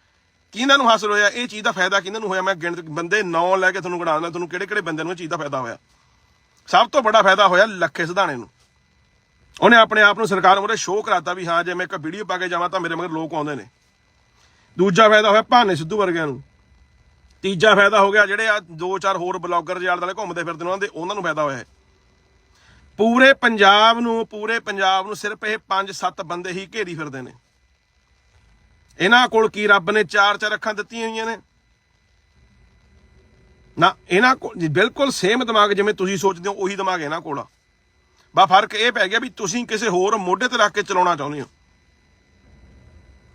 ਕਿਹਨਾਂ ਨੂੰ ਹਾਸਲ ਹੋਇਆ? ਇਹ ਚੀਜ਼ ਦਾ ਫਾਇਦਾ ਕਿਹਨਾਂ ਨੂੰ ਹੋਇਆ? ਮੈਂ ਗਿਣਤ ਬੰਦੇ ਨਾਂ ਲੈ ਕੇ ਤੁਹਾਨੂੰ ਗਣਾ ਦਿੰਦਾ। ਤੁਹਾਨੂੰ ਕਿਹੜੇ ਕਿਹੜੇ ਬੰਦੇ ਨੂੰ ਇਹ ਚੀਜ਼ ਦਾ ਫਾਇਦਾ ਹੋਇਆ? ਸਭ ਤੋਂ ਵੱਡਾ ਫਾਇਦਾ ਹੋਇਆ ਲੱਖੇ ਸਿਧਾਣੇ ਨੂੰ। ਉਹਨੇ ਆਪਣੇ ਆਪ ਨੂੰ ਸਰਕਾਰ ਮੂਹਰੇ ਸ਼ੋਅ ਕਰਾਤਾ ਵੀ ਹਾਂ, ਜੇ ਮੈਂ ਇੱਕ ਵੀਡੀਓ ਪਾ ਕੇ ਜਾਵਾਂ ਤਾਂ ਮੇਰੇ ਮਗਰ ਲੋਕ ਆਉਂਦੇ ਨੇ। ਦੂਜਾ ਫਾਇਦਾ ਹੋਇਆ ਭਾਨੇ ਸਿੱਧੂ ਵਰਗਿਆਂ ਨੂੰ। ਤੀਜਾ ਫਾਇਦਾ ਹੋ ਗਿਆ ਜਿਹੜੇ ਆ ਦੋ ਚਾਰ ਹੋਰ ਬਲੌਗਰ ਜਿਹੜੇ ਆਲੇ ਦੁਆਲੇ ਘੁੰਮਦੇ ਫਿਰਦੇ ਉਹਨਾਂ ਦੇ, ਉਹਨਾਂ ਨੂੰ ਫਾਇਦਾ ਹੋਇਆ ਹੈ ਪੂਰੇ ਪੰਜਾਬ ਨੂੰ, ਪੂਰੇ ਪੰਜਾਬ ਨੂੰ ਸਿਰਫ ਇਹ 5-7 ਬੰਦੇ ਹੀ ਘੇਰੀ ਫਿਰਦੇ ਨੇ। ਇਹਨਾਂ ਕੋਲ ਕੀ ਰੱਬ ਨੇ ਚਾਰ ਚਾਰ ਅੱਖਾਂ ਦਿੱਤੀਆਂ ਹੋਈਆਂ ਨੇ? ਨਾ, ਇਹਨਾਂ ਕੋਲ ਜੀ ਬਿਲਕੁਲ ਸੇਮ ਦਿਮਾਗ ਜਿਵੇਂ ਤੁਸੀਂ ਸੋਚਦੇ ਹੋ, ਉਹੀ ਦਿਮਾਗ ਇਹਨਾਂ ਕੋਲ ਆ। ਬਾ ਫ਼ਰਕ ਇਹ ਪੈ ਗਿਆ ਵੀ ਤੁਸੀਂ ਕਿਸੇ ਹੋਰ ਮੋਢੇ ਤੇ ਰੱਖ ਕੇ ਚਲਾਉਣਾ ਚਾਹੁੰਦੇ ਹੋ।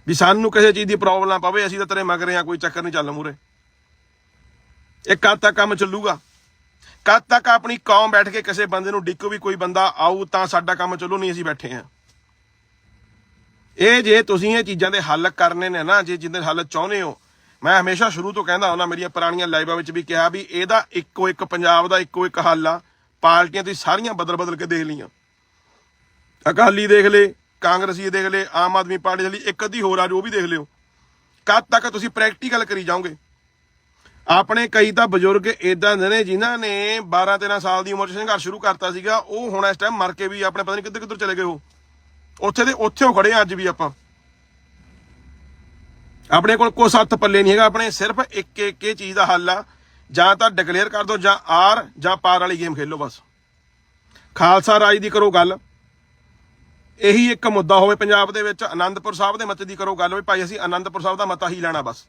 ਵੀ ਸਾਨੂੰ ਕਿਸੇ ਚੀਜ਼ ਦੀ ਪ੍ਰੋਬਲਮ ਨਾ ਪਵੇ, ਅਸੀਂ ਤਾਂ ਤੇਰੇ ਮਗਰ ਆ ਕੋਈ ਚੱਕਰ ਨਹੀਂ ਚੱਲ ਮੂਰੇ ਇਹ ਕਦ ਤੱਕ ਕੰਮ ਚੱਲੂਗਾ? ਕਦ ਤੱਕ ਆਪਣੀ ਕੌਮ ਬੈਠ ਕੇ ਕਿਸੇ ਬੰਦੇ ਨੂੰ ਡਿੱਕੋ ਵੀ ਕੋਈ ਬੰਦਾ ਆਊ ਤਾਂ ਸਾਡਾ ਕੰਮ ਚੱਲੂ, ਨਹੀਂ ਅਸੀਂ ਬੈਠੇ ਆ ਇਹ ਜੇ ਤੁਸੀਂ ਇਹ ਚੀਜ਼ਾਂ ਦੇ ਹੱਲ ਕਰਨੇ ਨੇ ਨਾ, ਜੇ ਜਿੰਦੇ ਹੱਲ ਚਾਹੁੰਦੇ ਹੋ, ਮੈਂ ਹਮੇਸ਼ਾ ਸ਼ੁਰੂ ਤੋਂ ਕਹਿੰਦਾ ਹੁੰਦਾ, ਮੇਰੀਆਂ ਪੁਰਾਣੀਆਂ ਲਾਈਵਾਂ ਵਿੱਚ ਵੀ ਕਿਹਾ ਵੀ ਇਹਦਾ ਇੱਕੋ ਇੱਕ ਪੰਜਾਬ ਦਾ ਇੱਕੋ ਇੱਕ ਹੱਲ ਆ। ਪਾਰਟੀਆਂ ਤੁਸੀਂ ਸਾਰੀਆਂ ਬਦਲ ਬਦਲ ਕੇ ਦੇਖ ਲਈਆਂ। ਅਕਾਲੀ ਦੇਖ ਲੇ, ਕਾਂਗਰਸੀ ਦੇਖ ਲੇ, ਆਮ ਆਦਮੀ ਪਾਰਟੀ ਦੇ ਲਈ ਇੱਕ ਅੱਧੀ ਹੋਰ ਆ ਜੋ ਉਹ ਵੀ ਦੇਖ ਲਿਓ। ਕਦ ਤੱਕ ਤੁਸੀਂ ਪ੍ਰੈਕਟੀਕਲ ਕਰੀ ਜਾਓਗੇ? ਆਪਣੇ ਕਈ ਤਾਂ ਬਜ਼ੁਰਗ ਇਦਾਂ ਦੇ ਨੇ ਜਿਨ੍ਹਾਂ ਨੇ 12 13 ਸਾਲ ਦੀ ਉਮਰ 'ਚ ਸੰਘਰਸ਼ ਸ਼ੁਰੂ ਕਰਤਾ ਸੀਗਾ, ਉਹ ਹੁਣ ਇਸ ਟਾਈਮ ਮਰ ਕੇ ਵੀ ਆਪਣੇ ਪਤਾ ਨਹੀਂ ਕਿੱਧਰ ਕਿੱਧਰ ਚਲੇ ਗਏ ਉਹ। ਉੱਥੇ ਦੇ ਉੱਥੇ ਖੜੇ ਆ ਅੱਜ ਵੀ ਆਪਾਂ। ਆਪਣੇ ਕੋਲ ਕੋਈ ਸੱਤ ਪੱਲੇ ਨਹੀਂ ਹੈਗਾ, ਆਪਣੇ ਸਿਰਫ ਇੱਕ ਇੱਕ ਇਹ ਚੀਜ਼ ਦਾ ਹੱਲ ਆ। ਜਾਂ ਤਾਂ ਡਿਕਲੇਅਰ ਕਰ ਦਿਓ, ਜਾਂ ਆਰ, ਜਾਂ ਪਾਰ ਵਾਲੀ ਗੇਮ ਖੇਲੋ ਬਸ। ਖਾਲਸਾ ਰਾਜ ਦੀ ਕਰੋ ਗੱਲ। ਇਹੀ ਇੱਕ ਮੁੱਦਾ ਹੋਵੇ ਪੰਜਾਬ ਦੇ ਵਿੱਚ ਆਨੰਦਪੁਰ ਸਾਹਿਬ ਦੇ ਮਤੇ ਦੀ ਕਰੋ ਗੱਲ ਵੀ ਭਾਈ ਅਸੀਂ ਆਨੰਦਪੁਰ ਸਾਹਿਬ ਦਾ ਮਤਾ ਹੀ ਲੈਣਾ ਬਸ।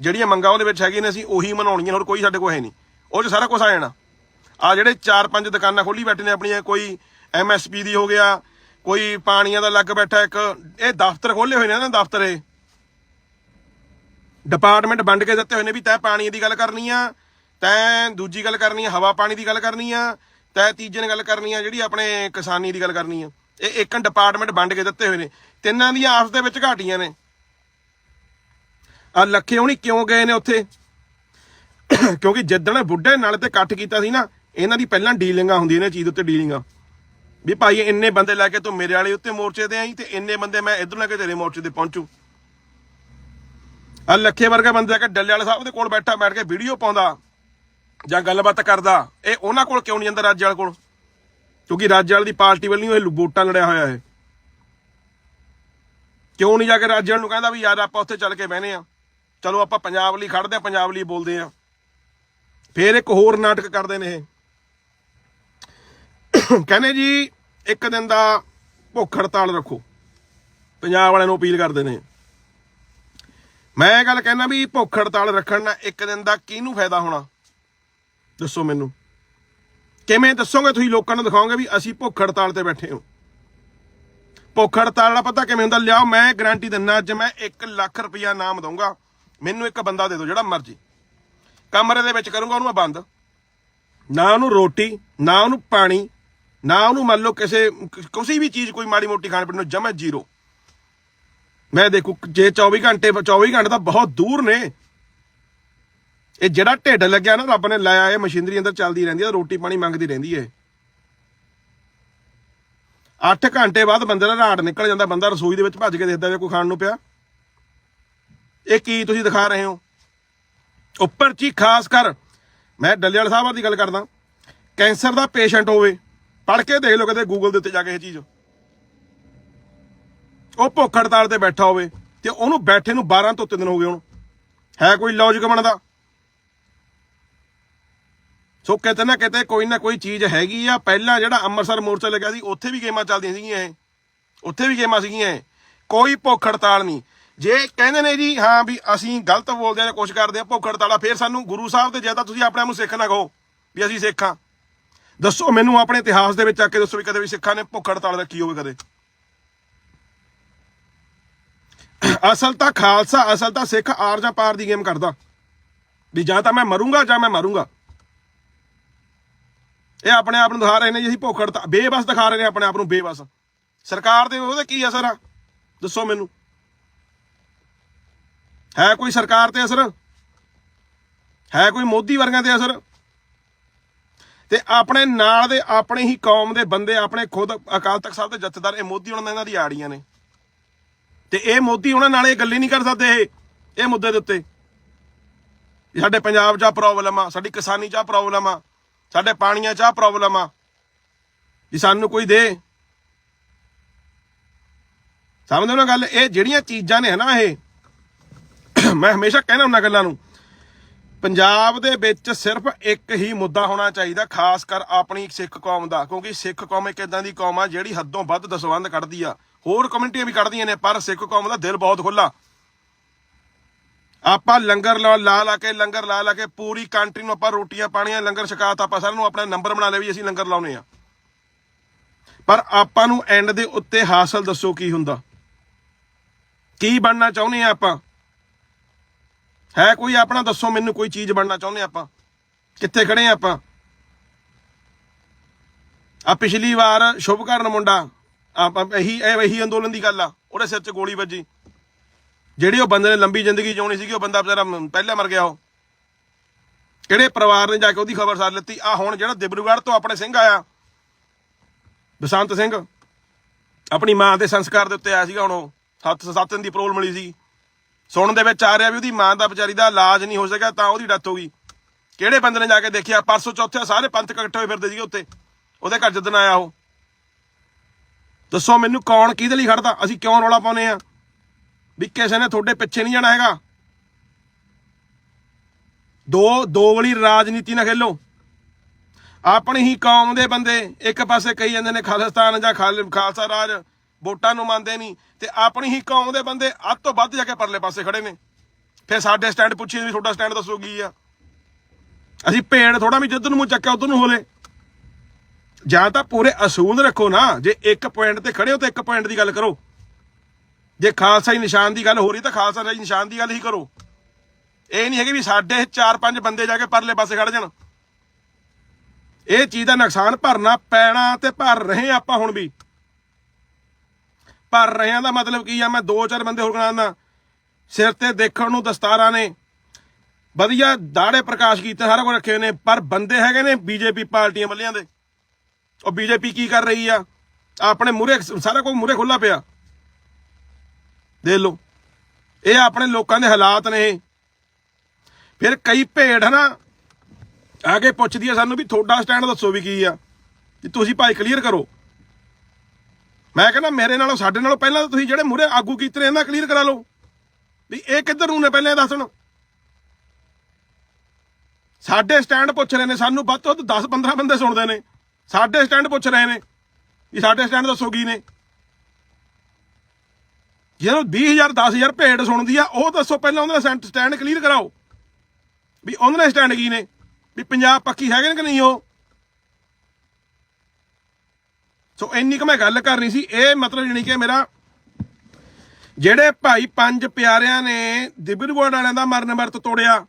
ਜਿਹੜੀਆਂ ਮੰਗਾਂ ਉਹਦੇ ਵਿੱਚ ਹੈਗੀਆਂ ਨੇ, ਅਸੀਂ ਉਹੀ ਮਨਾਉਣੀਆਂ ਹੋਰ ਕੋਈ ਸਾਡੇ ਕੋਲ ਹੈ ਨਹੀਂ। ਉਹ 'ਚ ਸਾਰਾ ਕੁਝ ਆ ਜਾਣਾ। ਆ ਜਿਹੜੇ ਚਾਰ ਪੰਜ ਦੁਕਾਨਾਂ ਖੋਲੀ ਬੈਠੇ ਨੇ ਆਪਣੀਆਂ, ਕੋਈ ਐਮਐਸਪੀ ਦੀ ਹੋ ਗਿਆ ਕੋਈ ਪਾਣੀਆਂ ਦਾ ਲੱਗ ਬੈਠਾ ਇੱਕ, ਇਹ ਦਫ਼ਤਰ ਖੋਲੇ ਹੋਏ ਨੇ ਨਾ ਦਫ਼ਤਰ। ਇਹ ਡਿਪਾਰਟਮੈਂਟ ਵੰਡ ਕੇ ਦਿੱਤੇ ਹੋਏ ਨੇ ਵੀ ਤੈਂ ਪਾਣੀ ਦੀ ਗੱਲ ਕਰਨੀ ਆ, ਤੈਂ ਦੂਜੀ ਗੱਲ ਕਰਨੀ ਆ, ਹਵਾ ਪਾਣੀ ਦੀ ਗੱਲ ਕਰਨੀ ਆ, ਤੈਂ ਤੀਜੇ ਨੇ ਗੱਲ ਕਰਨੀ ਆ ਜਿਹੜੀ ਆਪਣੇ ਕਿਸਾਨੀ ਦੀ ਗੱਲ ਕਰਨੀ ਆ। ਇਹ ਇੱਕ ਡਿਪਾਰਟਮੈਂਟ ਵੰਡ ਕੇ ਦਿੱਤੇ ਹੋਏ ਨੇ। ਤਿੰਨਾਂ ਦੀਆਂ ਆਪਸ ਦੇ ਵਿੱਚ ਘਾਟੀਆਂ ਨੇ। ਆ ਲੱਖੇ ਹੁਣੀ ਕਿਉਂ ਗਏ ਨੇ ਉੱਥੇ? ਕਿਉਂਕਿ ਜਿੱਦਣ ਬੁੱਢੇ ਨਾਲ ਤੇ ਇਕੱਠ ਕੀਤਾ ਸੀ ਨਾ, ਇਹਨਾਂ ਦੀ ਪਹਿਲਾਂ ਡੀਲਿੰਗਾਂ ਹੁੰਦੀਆਂ ਨੇ ਚੀਜ਼ ਉੱਤੇ ਡੀਲਿੰਗਾਂ। ਵੀ ਭਾਈ ਇੰਨੇ ਬੰਦੇ ਲੈ ਕੇ ਤੂੰ ਮੇਰੇ ਵਾਲੇ ਉੱਤੇ ਮੋਰਚੇ ਤੇ ਆਈ ਤੇ ਇੰਨੇ ਬੰਦੇ ਮੈਂ ਇਧਰ ਲੈ ਕੇ ਤੇਰੇ ਮੋਰਚੇ ਤੇ ਪਹੁੰਚੂ। ਆ ਲੱਖੇ ਵਰਗਾ ਬੰਦਾ ਕਿ ਡੱਲੇ ਵਾਲੇ ਸਾਹਿਬ ਦੇ ਕੋਲ ਬੈਠਾ, ਬੈਠ ਕੇ ਵੀਡੀਓ ਪਾਉਂਦਾ ਜਾਂ ਗੱਲਬਾਤ ਕਰਦਾ। ਇਹ ਉਹਨਾਂ ਕੋਲ ਕਿਉਂ ਨਹੀਂ ਜਾਂਦਾ ਰਾਜ ਵਾਲੇ ਕੋਲ? ਕਿਉਂਕਿ ਰਾਜ ਵਾਲੇ ਦੀ ਪਾਰਟੀ ਵੱਲ ਨਹੀਂ ਉਹ ਵੋਟਾਂ ਲੜਿਆ ਹੋਇਆ ਹੈ ਕਿਉਂ ਨਹੀਂ ਜਾ ਕੇ ਰਾਜ ਵਾਲੇ ਨੂੰ ਕਹਿੰਦਾ ਵੀ ਯਾਰ ਆਪਾਂ ਉੱਥੇ ਚੱਲ ਕੇ ਬਹਿਨੇ ਆ। ਚਲੋ ਆਪਾਂ ਪੰਜਾਬ ਲਈ ਖੜਦੇ ਆ, ਪੰਜਾਬ ਲਈ ਬੋਲਦੇ ਆ। ਫੇਰ ਇੱਕ ਹੋਰ ਨਾਟਕ ਕਰਦੇ ਨੇ ਇਹ। ਕਹਿੰਦੇ ਜੀ, ਇੱਕ ਦਿਨ ਦਾ ਭੁੱਖ ਹੜਤਾਲ ਰੱਖੋ। ਪੰਜਾਬ ਵਾਲਿਆਂ ਨੂੰ ਅਪੀਲ ਕਰਦੇ ਨੇ। ਮੈਂ ਇਹ ਗੱਲ ਕਹਿਣਾ ਵੀ ਭੁੱਖ ਹੜਤਾਲ ਰੱਖਣ ਨਾਲ ਇੱਕ ਦਿਨ ਦਾ ਕਿਹਨੂੰ ਫਾਇਦਾ ਹੋਣਾ? ਦੱਸੋ ਮੈਨੂੰ। ਕਿਵੇਂ ਦੱਸੋਗੇ ਤੁਸੀਂ? ਲੋਕਾਂ ਨੂੰ ਦਿਖਾਓਗੇ ਵੀ ਅਸੀਂ ਭੁੱਖ ਹੜਤਾਲ ਤੇ ਬੈਠੇ ਹਾਂ। ਭੁੱਖ ਹੜਤਾਲ ਦਾ ਪਤਾ ਕਿਵੇਂ ਹੁੰਦਾ? ਲਿਆਓ, ਮੈਂ ਗਾਰੰਟੀ ਦਿੰਨਾ ਅੱਜ ਮੈਂ 1 ਲੱਖ ਰੁਪਇਆ ਨਾਮ ਦਊਂਗਾ, ਮੈਨੂੰ ਇੱਕ ਬੰਦਾ ਦੇ ਦਿਓ, ਜਿਹੜਾ ਮਰਜ਼ੀ। ਕਮਰੇ ਦੇ ਵਿੱਚ ਕਰੂੰਗਾ, ਉਹਨੂੰ ਮੈਂ ਬੰਦ। ਨਾ ਉਹਨੂੰ ਰੋਟੀ, ਨਾ ਉਹਨੂੰ ਪਾਣੀ ਨਾ ਉਹਨੂੰ ਮੰਨ ਲਓ ਕਿਸੇ ਕਿਸੇ ਵੀ ਚੀਜ਼ ਕੋਈ ਮਾੜੀ ਮੋਟੀ ਖਾਣ ਪੀਣ ਨੂੰ ਜਮਾ ਜ਼ੀਰੋ। ਮੈਂ ਦੇਖੂ, ਜੇ 24 ਘੰਟੇ 24 ਘੰਟੇ ਤਾਂ ਬਹੁਤ ਦੂਰ ਨੇ। ਇਹ ਜਿਹੜਾ ਢਿੱਡ ਲੱਗਿਆ ਨਾ, ਰੱਬ ਨੇ ਲਾਇਆ, ਇਹ ਮਸ਼ੀਨਰੀ ਅੰਦਰ ਚੱਲਦੀ ਰਹਿੰਦੀ ਹੈ ਰੋਟੀ ਪਾਣੀ ਮੰਗਦੀ ਰਹਿੰਦੀ ਹੈ 8 ਘੰਟੇ ਬਾਅਦ ਬੰਦੇ ਦਾ ਰਾੜ ਨਿਕਲ ਜਾਂਦਾ, ਬੰਦਾ ਰਸੋਈ ਦੇ ਵਿੱਚ ਭੱਜ ਕੇ ਦੇਖਦਾ ਜੇ ਕੋਈ ਖਾਣ ਨੂੰ ਪਿਆ। ਇਹ ਕੀ ਤੁਸੀਂ ਦਿਖਾ ਰਹੇ ਹੋ? ਉੱਪਰ ਚੀ ਖਾਸ ਕਰ, ਮੈਂ ਡੱਲੇਵਾਲ ਸਾਹਿਬ ਦੀ ਗੱਲ ਕਰਦਾ। ਕੈਂਸਰ ਦਾ ਪੇਸ਼ੈਂਟ ਹੋਵੇ ਪੜ ਕੇ ਦੇਖ ਲਓ ਕਿਤੇ ਗੂਗਲ ਦੇ ਉੱਤੇ ਜਾ ਕੇ ਇਹ ਚੀਜ਼। ਉਹ ਭੁੱਖ ਹੜਤਾਲ ਤੇ ਬੈਠਾ ਹੋਵੇ ਤੇ ਉਹਨੂੰ ਬੈਠੇ ਨੂੰ 12 ਤੋਂ 3 ਦਿਨ ਹੋ ਗਏ ਹੁਣ। ਹੈ ਕੋਈ ਲੌਜੀਕ ਬਣਦਾ? ਸੋ ਕਿਤੇ ਨਾ ਕਿਤੇ ਕੋਈ ਨਾ ਕੋਈ ਚੀਜ਼ ਹੈਗੀ ਆ। ਪਹਿਲਾਂ ਜਿਹੜਾ ਅੰਮ੍ਰਿਤਸਰ ਮੋਰਚਾ ਲੱਗਿਆ ਸੀ, ਉੱਥੇ ਵੀ ਗੇਮਾਂ ਚੱਲਦੀਆਂ ਸੀਗੀਆਂ ਇਹ। ਉੱਥੇ ਵੀ ਗੇਮਾਂ ਸੀਗੀਆਂ ਇਹ। ਕੋਈ ਭੁੱਖ ਹੜਤਾਲ ਨਹੀਂ। ਜੇ ਕਹਿੰਦੇ ਨੇ ਜੀ, ਹਾਂ ਵੀ ਅਸੀਂ ਗਲਤ ਬੋਲਦੇ ਆ ਜਾਂ ਕੁਝ ਕਰਦੇ ਆ, ਭੁੱਖ ਹੜਤਾਲਾ ਫਿਰ ਸਾਨੂੰ ਗੁਰੂ ਸਾਹਿਬ ਦੇ ਜੇ ਤਾਂ ਤੁਸੀਂ ਆਪਣੇ ਆਪ ਨੂੰ ਸਿੱਖ ਨਾ ਕਹੋ ਵੀ ਅਸੀਂ ਸਿੱਖਾਂ ਦੱਸੋ ਮੈਨੂੰ ਆਪਣੇ ਇਤਿਹਾਸ ਦੇ ਵਿੱਚ ਆ ਕੇ ਦੱਸੋ ਵੀ ਕਦੇ ਵੀ ਸਿੱਖਾਂ ਨੇ ਭੁੱਖ ਹੜਤਾਲ ਦਾ ਕੀ ਹੋਵੇ ਕਦੇ। ਅਸਲ ਤਾਂ ਖਾਲਸਾ, ਅਸਲ ਤਾਂ ਸਿੱਖ ਆਰ ਜਾਂ ਪਾਰ ਦੀ ਗੇਮ ਕਰਦਾ। ਵੀ ਜਾਂ ਤਾਂ ਮੈਂ ਮਰੂੰਗਾ ਜਾਂ ਮੈਂ ਮਾਰੂੰਗਾ। ਇਹ ਆਪਣੇ ਆਪ ਨੂੰ ਦਿਖਾ ਰਹੇ ਨੇ ਜੀ, ਅਸੀਂ ਭੁੱਖ ਹੜਤਾਲ ਬੇਬਸ ਦਿਖਾ ਰਹੇ ਨੇ ਆਪਣੇ ਆਪ ਨੂੰ ਬੇਬਸ ਸਰਕਾਰ ਦੇ ਉਹਦੇ ਕੀ ਅਸਰ ਆ? ਦੱਸੋ ਮੈਨੂੰ। ਹੈ ਕੋਈ ਸਰਕਾਰ ਤੇ ਅਸਰ? ਹੈ ਕੋਈ ਮੋਦੀ ਵਰਗਾਂ ਤੇ ਅਸਰ? ਤੇ ਆਪਣੇ ਨਾਲ ਦੇ, ਆਪਣੇ ਹੀ ਕੌਮ ਦੇ ਬੰਦੇ, ਆਪਣੇ ਖੁਦ ਅਕਾਲ ਤਖਤ ਸਾਹਿਬ ਦੇ ਜਥੇਦਾਰ, ਇਹ ਮੋਦੀ ਉਹਨਾਂ ਨਾਲ ਇਹਨਾਂ ਦੀ ਆੜੀਆਂ ਨੇ। ਤੇ ਇਹ ਮੋਦੀ ਉਹਨਾਂ ਨਾਲ ਇਹ ਗੱਲ ਹੀ ਨਹੀਂ ਕਰ ਸਕਦੇ ਇਹ ਇਹ ਮੁੱਦੇ ਦੇ ਉੱਤੇ। ਸਾਡੇ ਪੰਜਾਬ 'ਚ ਆ ਪ੍ਰੋਬਲਮ ਆ, ਸਾਡੀ ਕਿਸਾਨੀ 'ਚ ਆ ਪ੍ਰੋਬਲਮ ਆ, ਸਾਡੇ ਪਾਣੀਆਂ 'ਚ ਆ ਪ੍ਰੋਬਲਮ ਆ। ਜੀ ਸਾਨੂੰ ਕੋਈ ਦੇ। ਸਮਝਦੇ ਹੋ ਨਾ ਗੱਲ? ਇਹ ਜਿਹੜੀਆਂ ਚੀਜ਼ਾਂ ਨੇ ਹਨਾ ਇਹ, ਮੈਂ ਹਮੇਸ਼ਾ ਕਹਿਣਾ ਹੁੰਦਾ ਗੱਲਾਂ ਨੂੰ ਪੰਜਾਬ ਦੇ ਵਿੱਚ ਸਿਰਫ ਇੱਕ ਹੀ ਮੁੱਦਾ ਹੋਣਾ ਚਾਹੀਦਾ, ਖਾਸ ਕਰ ਆਪਣੀ ਸਿੱਖ ਕੌਮ ਦਾ, ਕਿਉਂਕਿ ਸਿੱਖ ਕੌਮ ਇੱਕ ਇਦਾਂ ਦੀ ਕੌਮ ਆ ਜਿਹੜੀ ਹੱਦੋਂ ਵੱਧ ਦਸਵੰਧ ਕੱਢਦੀ ਆ। ਹੋਰ ਕਮਿਊਨਿਟੀਆਂ ਵੀ ਕੱਢਦੀਆਂ ਨੇ, ਪਰ ਸਿੱਖ ਕੌਮ ਦਾ ਦਿਲ ਬਹੁਤ ਖੁੱਲਾ ਆਪਾਂ ਲੰਗਰ ਲਾ ਲਾ ਲਾ ਕੇ, ਲੰਗਰ ਲਾ ਲਾ ਕੇ ਪੂਰੀ ਕੰਟਰੀ ਨੂੰ ਆਪਾਂ ਰੋਟੀਆਂ ਪਾਣੀਆਂ, ਲੰਗਰ ਛਕਾਤ, ਆਪਾਂ ਸਾਰਿਆਂ ਨੂੰ ਆਪਣਾ ਨੰਬਰ ਬਣਾ ਲਿਆ ਵੀ ਅਸੀਂ ਲੰਗਰ ਲਾਉਨੇ ਆ ਪਰ ਆਪਾਂ ਨੂੰ ਐਂਡ ਦੇ ਉੱਤੇ ਹਾਸਲ ਦੱਸੋ ਕੀ ਹੁੰਦਾ? ਕੀ ਬਣਨਾ ਚਾਹੁੰਦੇ ਆ ਆਪਾਂ? ਹੈ ਕੋਈ ਆਪਣਾ? ਦੱਸੋ ਮੈਨੂੰ ਕੋਈ ਚੀਜ਼ ਬਣਨਾ ਚਾਹੁੰਦੇ ਆਪਾਂ। ਕਿੱਥੇ ਖੜੇ ਆ ਆਪਾਂ? ਆ ਪਿਛਲੀ ਵਾਰ ਸ਼ੁਭਕਰਨ ਮੁੰਡਾ, ਆਪਾਂ ਇਹੀ ਇਹੀ ਅੰਦੋਲਨ ਦੀ ਗੱਲ ਆ, ਉਹਦੇ ਸਿਰ 'ਚ ਗੋਲੀ ਵੱਜੀ। ਜਿਹੜੀ ਉਹ ਬੰਦੇ ਨੇ ਲੰਬੀ ਜ਼ਿੰਦਗੀ ਜਿਉਣੀ ਸੀਗੀ, ਉਹ ਬੰਦਾ ਵਿਚਾਰਾ ਪਹਿਲਾਂ ਮਰ ਗਿਆ ਉਹ। ਕਿਹੜੇ ਪਰਿਵਾਰ ਨੇ ਜਾ ਕੇ ਉਹਦੀ ਖਬਰ ਸਾਰ ਲਿੱਤੀ? ਆ ਹੁਣ ਜਿਹੜਾ ਦਿਬਰੂਗੜ੍ਹ ਤੋਂ ਆਪਣੇ ਸਿੰਘ ਆਇਆ, ਬਸੰਤ ਸਿੰਘ, ਆਪਣੀ ਮਾਂ ਦੇ ਸੰਸਕਾਰ ਦੇ ਉੱਤੇ ਆਇਆ ਸੀਗਾ ਹੁਣ ਉਹ। ਸੱਤ ਸੱਤ ਦਿਨ ਦੀ ਪਰੋਲ ਮਿਲੀ ਸੀ। ਸੁਣਨ ਦੇ ਵਿੱਚ ਆ ਰਿਹਾ ਵੀ ਉਹਦੀ ਮਾਂ ਦਾ ਵਿਚਾਰੀ ਦਾ ਇਲਾਜ ਨਹੀਂ ਹੋ ਸਕਿਆ, ਤਾਂ ਉਹਦੀ ਡੈਥ ਹੋ ਗਈ। ਕਿਹੜੇ ਬੰਦੇ ਨੇ ਜਾ ਕੇ ਦੇਖਿਆ? ਪਰਸੋਂ ਚੌਥੇ ਸਾਰੇ ਪੰਥ ਇਕੱਠੇ ਹੋਏ ਫਿਰਦੇ ਸੀਗੇ ਉੱਤੇ ਉਹਦੇ ਘਰ ਜਦੋਂ ਆਇਆ ਉਹ। ਦੱਸੋ ਮੈਨੂੰ ਕੌਣ ਕਿਹਦੇ ਲਈ ਖੜਦਾ? ਅਸੀਂ ਕਿਉਂ ਰੌਲਾ ਪਾਉਨੇ ਆ ਵੀ ਕਿਸੇ ਨੇ ਤੁਹਾਡੇ ਪਿੱਛੇ ਨਹੀਂ ਜਾਣਾ ਹੈਗਾ। ਦੋ ਦੋ ਵਾਲੀ ਰਾਜਨੀਤੀ ਨਾ ਖੇਲੋ। ਆਪਣੀ ਹੀ ਕੌਮ ਦੇ ਬੰਦੇ ਇੱਕ ਪਾਸੇ ਕਹੀ ਜਾਂਦੇ ਨੇ ਖਾਲਿਸਤਾਨ ਜਾਂ ਖਾਲ- ਖਾਲਸਾ ਰਾਜ। ਵੋਟਾਂ ਨੂੰ ਮੰਨਦੇ ਨਹੀਂ ਤੇ ਆਪਣੀ ਹੀ ਕੌਮ ਦੇ ਬੰਦੇ ਅੱਧ ਤੋਂ ਵੱਧ ਜਾ ਕੇ ਪਰਲੇ ਪਾਸੇ ਖੜੇ ਨੇ। ਫਿਰ ਸਾਡੇ ਸਟੈਂਡ ਪੁੱਛੀ ਵੀ ਤੁਹਾਡਾ ਸਟੈਂਡ ਦੱਸੋ ਕੀ ਆ। ਅਸੀਂ ਭੇੜ ਥੋੜਾ ਵੀ ਜਿੱਧਰ ਨੂੰ ਮੂੰਹ ਚੱਕਿਆ ਉਧਰ ਨੂੰ ਹੋਲੇ। ਜਾਂ ਤਾਂ ਪੂਰੇ ਅਸੂਲ ਰੱਖੋ ਨਾ, ਜੇ ਇੱਕ ਪੁਆਇੰਟ ਤੇ ਖੜੇ ਹੋ ਤਾਂ ਇੱਕ ਪੁਆਇੰਟ ਦੀ ਗੱਲ ਕਰੋ। ਜੇ ਖਾਲਸਾ ਹੀ ਨਿਸ਼ਾਨ ਦੀ ਗੱਲ ਹੋ ਰਹੀ ਤਾਂ ਖਾਲਸਾ ਰਾਜ ਨਿਸ਼ਾਨ ਦੀ ਗੱਲ ਹੀ ਕਰੋ। ਇਹ ਨਹੀਂ ਹੈਗੀ ਵੀ ਸਾਡੇ ਚਾਰ ਪੰਜ ਬੰਦੇ ਜਾ ਕੇ ਪਰਲੇ ਪਾਸੇ ਖੜ ਜਾਣ। ਇਹ ਚੀਜ਼ ਦਾ ਨੁਕਸਾਨ ਭਰਨਾ ਪੈਣਾ ਤੇ ਭਰ ਰਹੇ ਆਪਾਂ ਹੁਣ ਵੀ। ਪਰ ਰਹੇ ਦਾ ਮਤਲਬ ਕੀ ਆ? ਮੈਂ ਦੋ ਚਾਰ ਬੰਦੇ ਹੋਰ ਗਣਾਉਂਦਾ। ਸਿਰ ਤੇ ਦੇਖਣ ਨੂੰ ਦਸਤਾਰਾਂ ਨੇ। ਵਧੀਆ ਦਾੜੇ ਪ੍ਰਕਾਸ਼ ਕੀਤੇ, ਸਾਰਾ ਕੁਝ ਰੱਖੇ ਹੋਏ ਨੇ। ਪਰ ਬੰਦੇ ਹੈਗੇ ਨੇ ਬੀਜੇਪੀ ਪਾਰਟੀਆਂ ਵੱਲਿਆਂ ਦੇ। ਉਹ ਬੀਜੇਪੀ ਕੀ ਕਰ ਰਹੀ ਆ? ਆਪਣੇ ਮੂਰੇ ਸਾਰਾ ਕੁਝ ਮੂਰੇ ਖੁੱਲਾ ਪਿਆ। ਦੇਖ ਲਓ। ਇਹ ਆਪਣੇ ਲੋਕਾਂ ਦੇ ਹਾਲਾਤ ਨੇ ਇਹ। ਫਿਰ ਕਈ ਭੇਡ ਹਨਾ, ਆ ਕੇ ਪੁੱਛਦੀ ਆ ਸਾਨੂੰ ਵੀ ਤੁਹਾਡਾ ਸਟੈਂਡ ਦੱਸੋ ਵੀ ਕੀ ਆ? ਵੀ ਤੁਸੀਂ ਭਾਈ ਕਲੀਅਰ ਕਰੋ। ਮੈਂ ਕਹਿੰਦਾ ਮੇਰੇ ਨਾਲੋਂ ਸਾਡੇ ਨਾਲੋਂ ਪਹਿਲਾਂ ਤਾਂ ਤੁਸੀਂ ਜਿਹੜੇ ਮੂਰੇ ਆਗੂ ਕੀਤੇ ਨੇ, ਇਹਨਾਂ ਕਲੀਅਰ ਕਰਾ ਲਓ। ਵੀ ਇਹ ਕਿੱਧਰ ਨੂੰ ਨੇ ਪਹਿਲਾਂ ਦੱਸਣ? ਸਾਡੇ ਸਟੈਂਡ ਪੁੱਛ ਰਹੇ ਨੇ, ਸਾਨੂੰ ਵੱਧ ਤੋਂ ਵੱਧ 10 15 ਬੰਦੇ ਸੁਣਦੇ ਨੇ। ਸਾਡੇ ਸਟੈਂਡ ਪੁੱਛ ਰਹੇ ਨੇ ਵੀ ਸਾਡੇ ਸਟੈਂਡ ਦੱਸੋ ਕੀ ਨੇ। ਜਦੋਂ 20000 10000 ਭੇਡ ਸੁਣਦੀ ਆ, ਉਹ ਦੱਸੋ ਪਹਿਲਾਂ ਉਹਨਾਂ ਦਾ ਸਟੈਂਡ ਕਲੀਅਰ ਕਰਾਓ। ਵੀ ਉਹਨਾਂ ਦੇ ਸਟੈਂਡ ਕੀ ਨੇ? ਵੀ ਪੰਜਾਬ ਪੱਕੀ ਹੈਗੇ ਨੇ ਕਿ ਨਹੀਂ ਉਹ? ਸੋ ਇੰਨੀ ਕੁ ਮੈਂ ਗੱਲ ਕਰਨੀ ਸੀ, ਇਹ ਮਤਲਬ ਜਾਣੀ ਕਿ ਮੇਰਾ ਜਿਹੜੇ ਭਾਈ ਪੰਜ ਪਿਆਰਿਆਂ ਨੇ ਦਿਬਰੂਗੜ੍ਹ ਵਾਲਿਆਂ ਦਾ ਮਰਨ ਵਰਤ ਤੋੜਿਆ,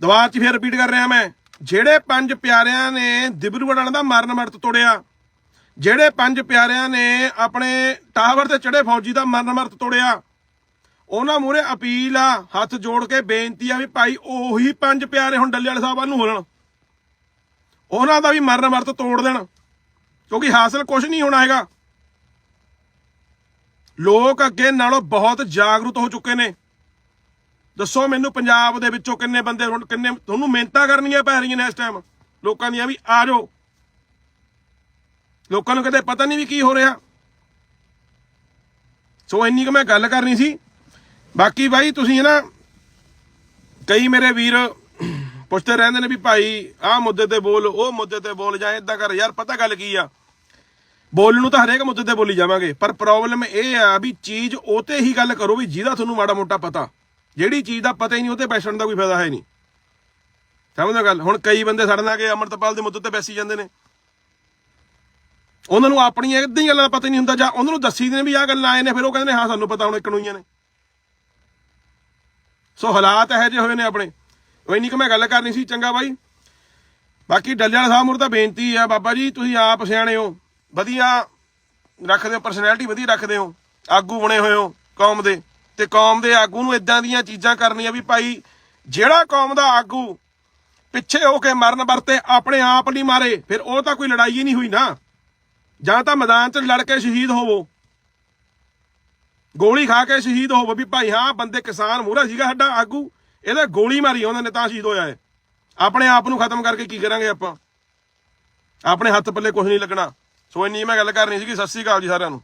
ਦੁਬਾਰਾ ਚ ਫਿਰ ਰਿਪੀਟ ਕਰ ਰਿਹਾ ਮੈਂ, ਜਿਹੜੇ ਪੰਜ ਪਿਆਰਿਆਂ ਨੇ ਦਿਬਰੂਗੜ੍ਹ ਵਾਲਿਆਂ ਦਾ ਮਰਨ ਵਰਤ ਤੋੜਿਆ, ਜਿਹੜੇ ਪੰਜ ਪਿਆਰਿਆਂ ਨੇ ਆਪਣੇ ਟਾਵਰ ਤੇ ਚੜੇ ਫੌਜੀ ਦਾ ਮਰਨ ਵਰਤ ਤੋੜਿਆ, ਉਹਨਾਂ ਮੂਹਰੇ ਅਪੀਲ ਆ, ਹੱਥ ਜੋੜ ਕੇ ਬੇਨਤੀ ਆ ਵੀ ਭਾਈ ਉਹੀ ਪੰਜ ਪਿਆਰੇ ਹੁਣ ਡੱਲੇ ਵਾਲੇ ਸਾਹਿਬ ਨੂੰ ਹੋਣ ਉਹਨਾਂ ਦਾ ਵੀ ਮਰਨ ਵਰਤ ਤੋੜ ਦੇਣ। ਕਿਉਂਕਿ ਹਾਸਲ ਕੁਝ ਨਹੀਂ ਹੋਣਾ ਹੈਗਾ। ਲੋਕ ਅੱਗੇ ਨਾਲੋਂ ਬਹੁਤ ਜਾਗਰੂਕ ਹੋ ਚੁੱਕੇ ਨੇ। ਦੱਸੋ ਮੈਨੂੰ ਪੰਜਾਬ ਦੇ ਵਿੱਚੋਂ ਕਿੰਨੇ ਬੰਦੇ ਹੁਣ ਕਿੰਨੇ ਤੁਹਾਨੂੰ ਮਿਹਨਤਾਂ ਕਰਨੀਆਂ ਪੈ ਰਹੀਆਂ ਨੇ ਇਸ ਟਾਈਮ ਲੋਕਾਂ ਦੀਆਂ ਵੀ ਆ ਜਾਓ। ਲੋਕਾਂ ਨੂੰ ਕਦੇ ਪਤਾ ਨਹੀਂ ਵੀ ਕੀ ਹੋ ਰਿਹਾ। ਸੋ ਇੰਨੀ ਕੁ ਮੈਂ ਗੱਲ ਕਰਨੀ ਸੀ। ਬਾਕੀ ਬਾਈ, ਤੁਸੀਂ ਨਾ ਕਈ ਮੇਰੇ ਵੀਰ ਪੁੱਛਦੇ ਰਹਿੰਦੇ ਨੇ ਵੀ ਭਾਈ, ਆਹ ਮੁੱਦੇ ਤੇ ਬੋਲ, ਉਹ ਮੁੱਦੇ ਤੇ ਬੋਲ ਜਾਂ ਇਦਾਂ ਕਰ। ਯਾਰ ਪਤਾ ਗੱਲ ਕੀ ਆ? ਬੋਲਣ ਨੂੰ ਤਾਂ ਹਰੇਕ ਮੁੱਦੇ ਤੇ ਬੋਲੀ ਜਾਵਾਂਗੇ, ਪਰ ਪ੍ਰੋਬਲਮ ਇਹ ਆ ਵੀ ਚੀਜ਼ ਉਹ ਤੇ ਹੀ ਗੱਲ ਕਰੋ ਵੀ ਜਿਹਦਾ ਤੁਹਾਨੂੰ ਮਾੜਾ ਮੋਟਾ ਪਤਾ। ਜਿਹੜੀ ਚੀਜ਼ ਦਾ ਪਤਾ ਹੀ ਨਹੀਂ, ਉਹ ਤੇ ਬੈਸਣ ਦਾ ਕੋਈ ਫਾਇਦਾ ਹੈ ਨਹੀਂ। ਸਮਝਦਾ ਗੱਲ? ਹੁਣ ਕਈ ਬੰਦੇ ਸਾਡੇ ਨਾਲ ਕਿ ਅਮਰਤਪਾਲ ਦੇ ਮੁੱਦੇ ਤੇ ਬੈਸੀ ਜਾਂਦੇ ਨੇ। ਉਹਨਾਂ ਨੂੰ ਆਪਣੀਆਂ ਇਦਾਂ ਹੀ ਗੱਲਾਂ ਦਾ ਪਤਾ ਨਹੀਂ ਹੁੰਦਾ, ਜਾਂ ਉਹਨਾਂ ਨੂੰ ਦੱਸੀ ਦੇ ਨੇ ਵੀ ਆਹ ਗੱਲਾਂ ਆਏ ਨੇ, ਫਿਰ ਉਹ ਕਹਿੰਦੇ ਨੇ, ਹਾਂ, ਸਾਨੂੰ ਪਤਾ, ਹੁਣ ਇੱਕ ਨੂੰ ਨੇ। ਸੋ ਹਾਲਾਤ ਇਹੋ ਜਿਹੇ ਹੋਏ ਨੇ ਆਪਣੇ। ਉਹ ਇੰਨੀ ਕੁ ਮੈਂ ਗੱਲ ਕਰਨੀ ਸੀ, ਚੰਗਾ ਬਾਈ। ਬਾਕੀ ਡੱਲੇ ਸਾਹਿਬ ਮੁਰ ਤਾਂ ਬੇਨਤੀ ਆ, ਬਾਬਾ ਜੀ, ਤੁਸੀਂ ਆਪ ਸਿਆਣੇ ਹੋ। ਵਧੀਆ ਰੱਖਦੇ ਹੋ ਪਰਸਨੈਲਿਟੀ ਵਧੀਆ ਰੱਖਦੇ ਹੋ। ਆਗੂ ਬਣੇ ਹੋਏ ਹੋ, ਕੌਮ ਦੇ। ਤੇ ਕੌਮ ਦੇ ਆਗੂ ਨੂੰ ਇਦਾਂ ਦੀਆਂ ਚੀਜ਼ਾਂ ਕਰਨੀਆਂ ਵੀ ਭਾਈ, ਜਿਹੜਾ ਕੌਮ ਦਾ ਆਗੂ ਪਿੱਛੇ ਹੋ ਕੇ ਮਰਨ ਵਰਤੇ ਆਪਣੇ ਆਪ ਨਹੀਂ ਮਾਰੇ, ਫਿਰ ਉਹ ਤਾਂ ਕੋਈ ਲੜਾਈ ਹੀ ਨਹੀਂ ਹੋਈ ਨਾ। ਜਾਂ ਤਾਂ ਮੈਦਾਨ 'ਚ ਲੜ ਕੇ ਸ਼ਹੀਦ ਹੋਵੋ। ਗੋਲੀ ਖਾ ਕੇ ਸ਼ਹੀਦ ਹੋਵੋ ਵੀ ਭਾਈ, ਹਾਂ, ਬੰਦੇ ਕਿਸਾਨ ਮੂਹਰਾ ਸੀਗਾ ਸਾਡਾ ਆਗੂ। ਇਹਦੇ ਗੋਲੀ ਮਾਰੀ ਉਹਨਾਂ ਨੇ ਤਾਂ ਸ਼ਹੀਦ ਹੋਇਆ ਹੈ ਆਪਣੇ ਆਪ ਨੂੰ ਖਤਮ ਕਰਕੇ ਕੀ ਕਰਾਂਗੇ ਆਪਾਂ? ਆਪਣੇ ਹੱਥ ਪੱਲੇ ਕੁਝ ਨਹੀਂ ਲੱਗਣਾ। ਸੋ ਇੰਨੀ ਮੈਂ ਗੱਲ ਕਰਨੀ ਸੀਗੀ, ਸਤਿ ਸ੍ਰੀ ਅਕਾਲ ਜੀ ਸਾਰਿਆਂ ਨੂੰ।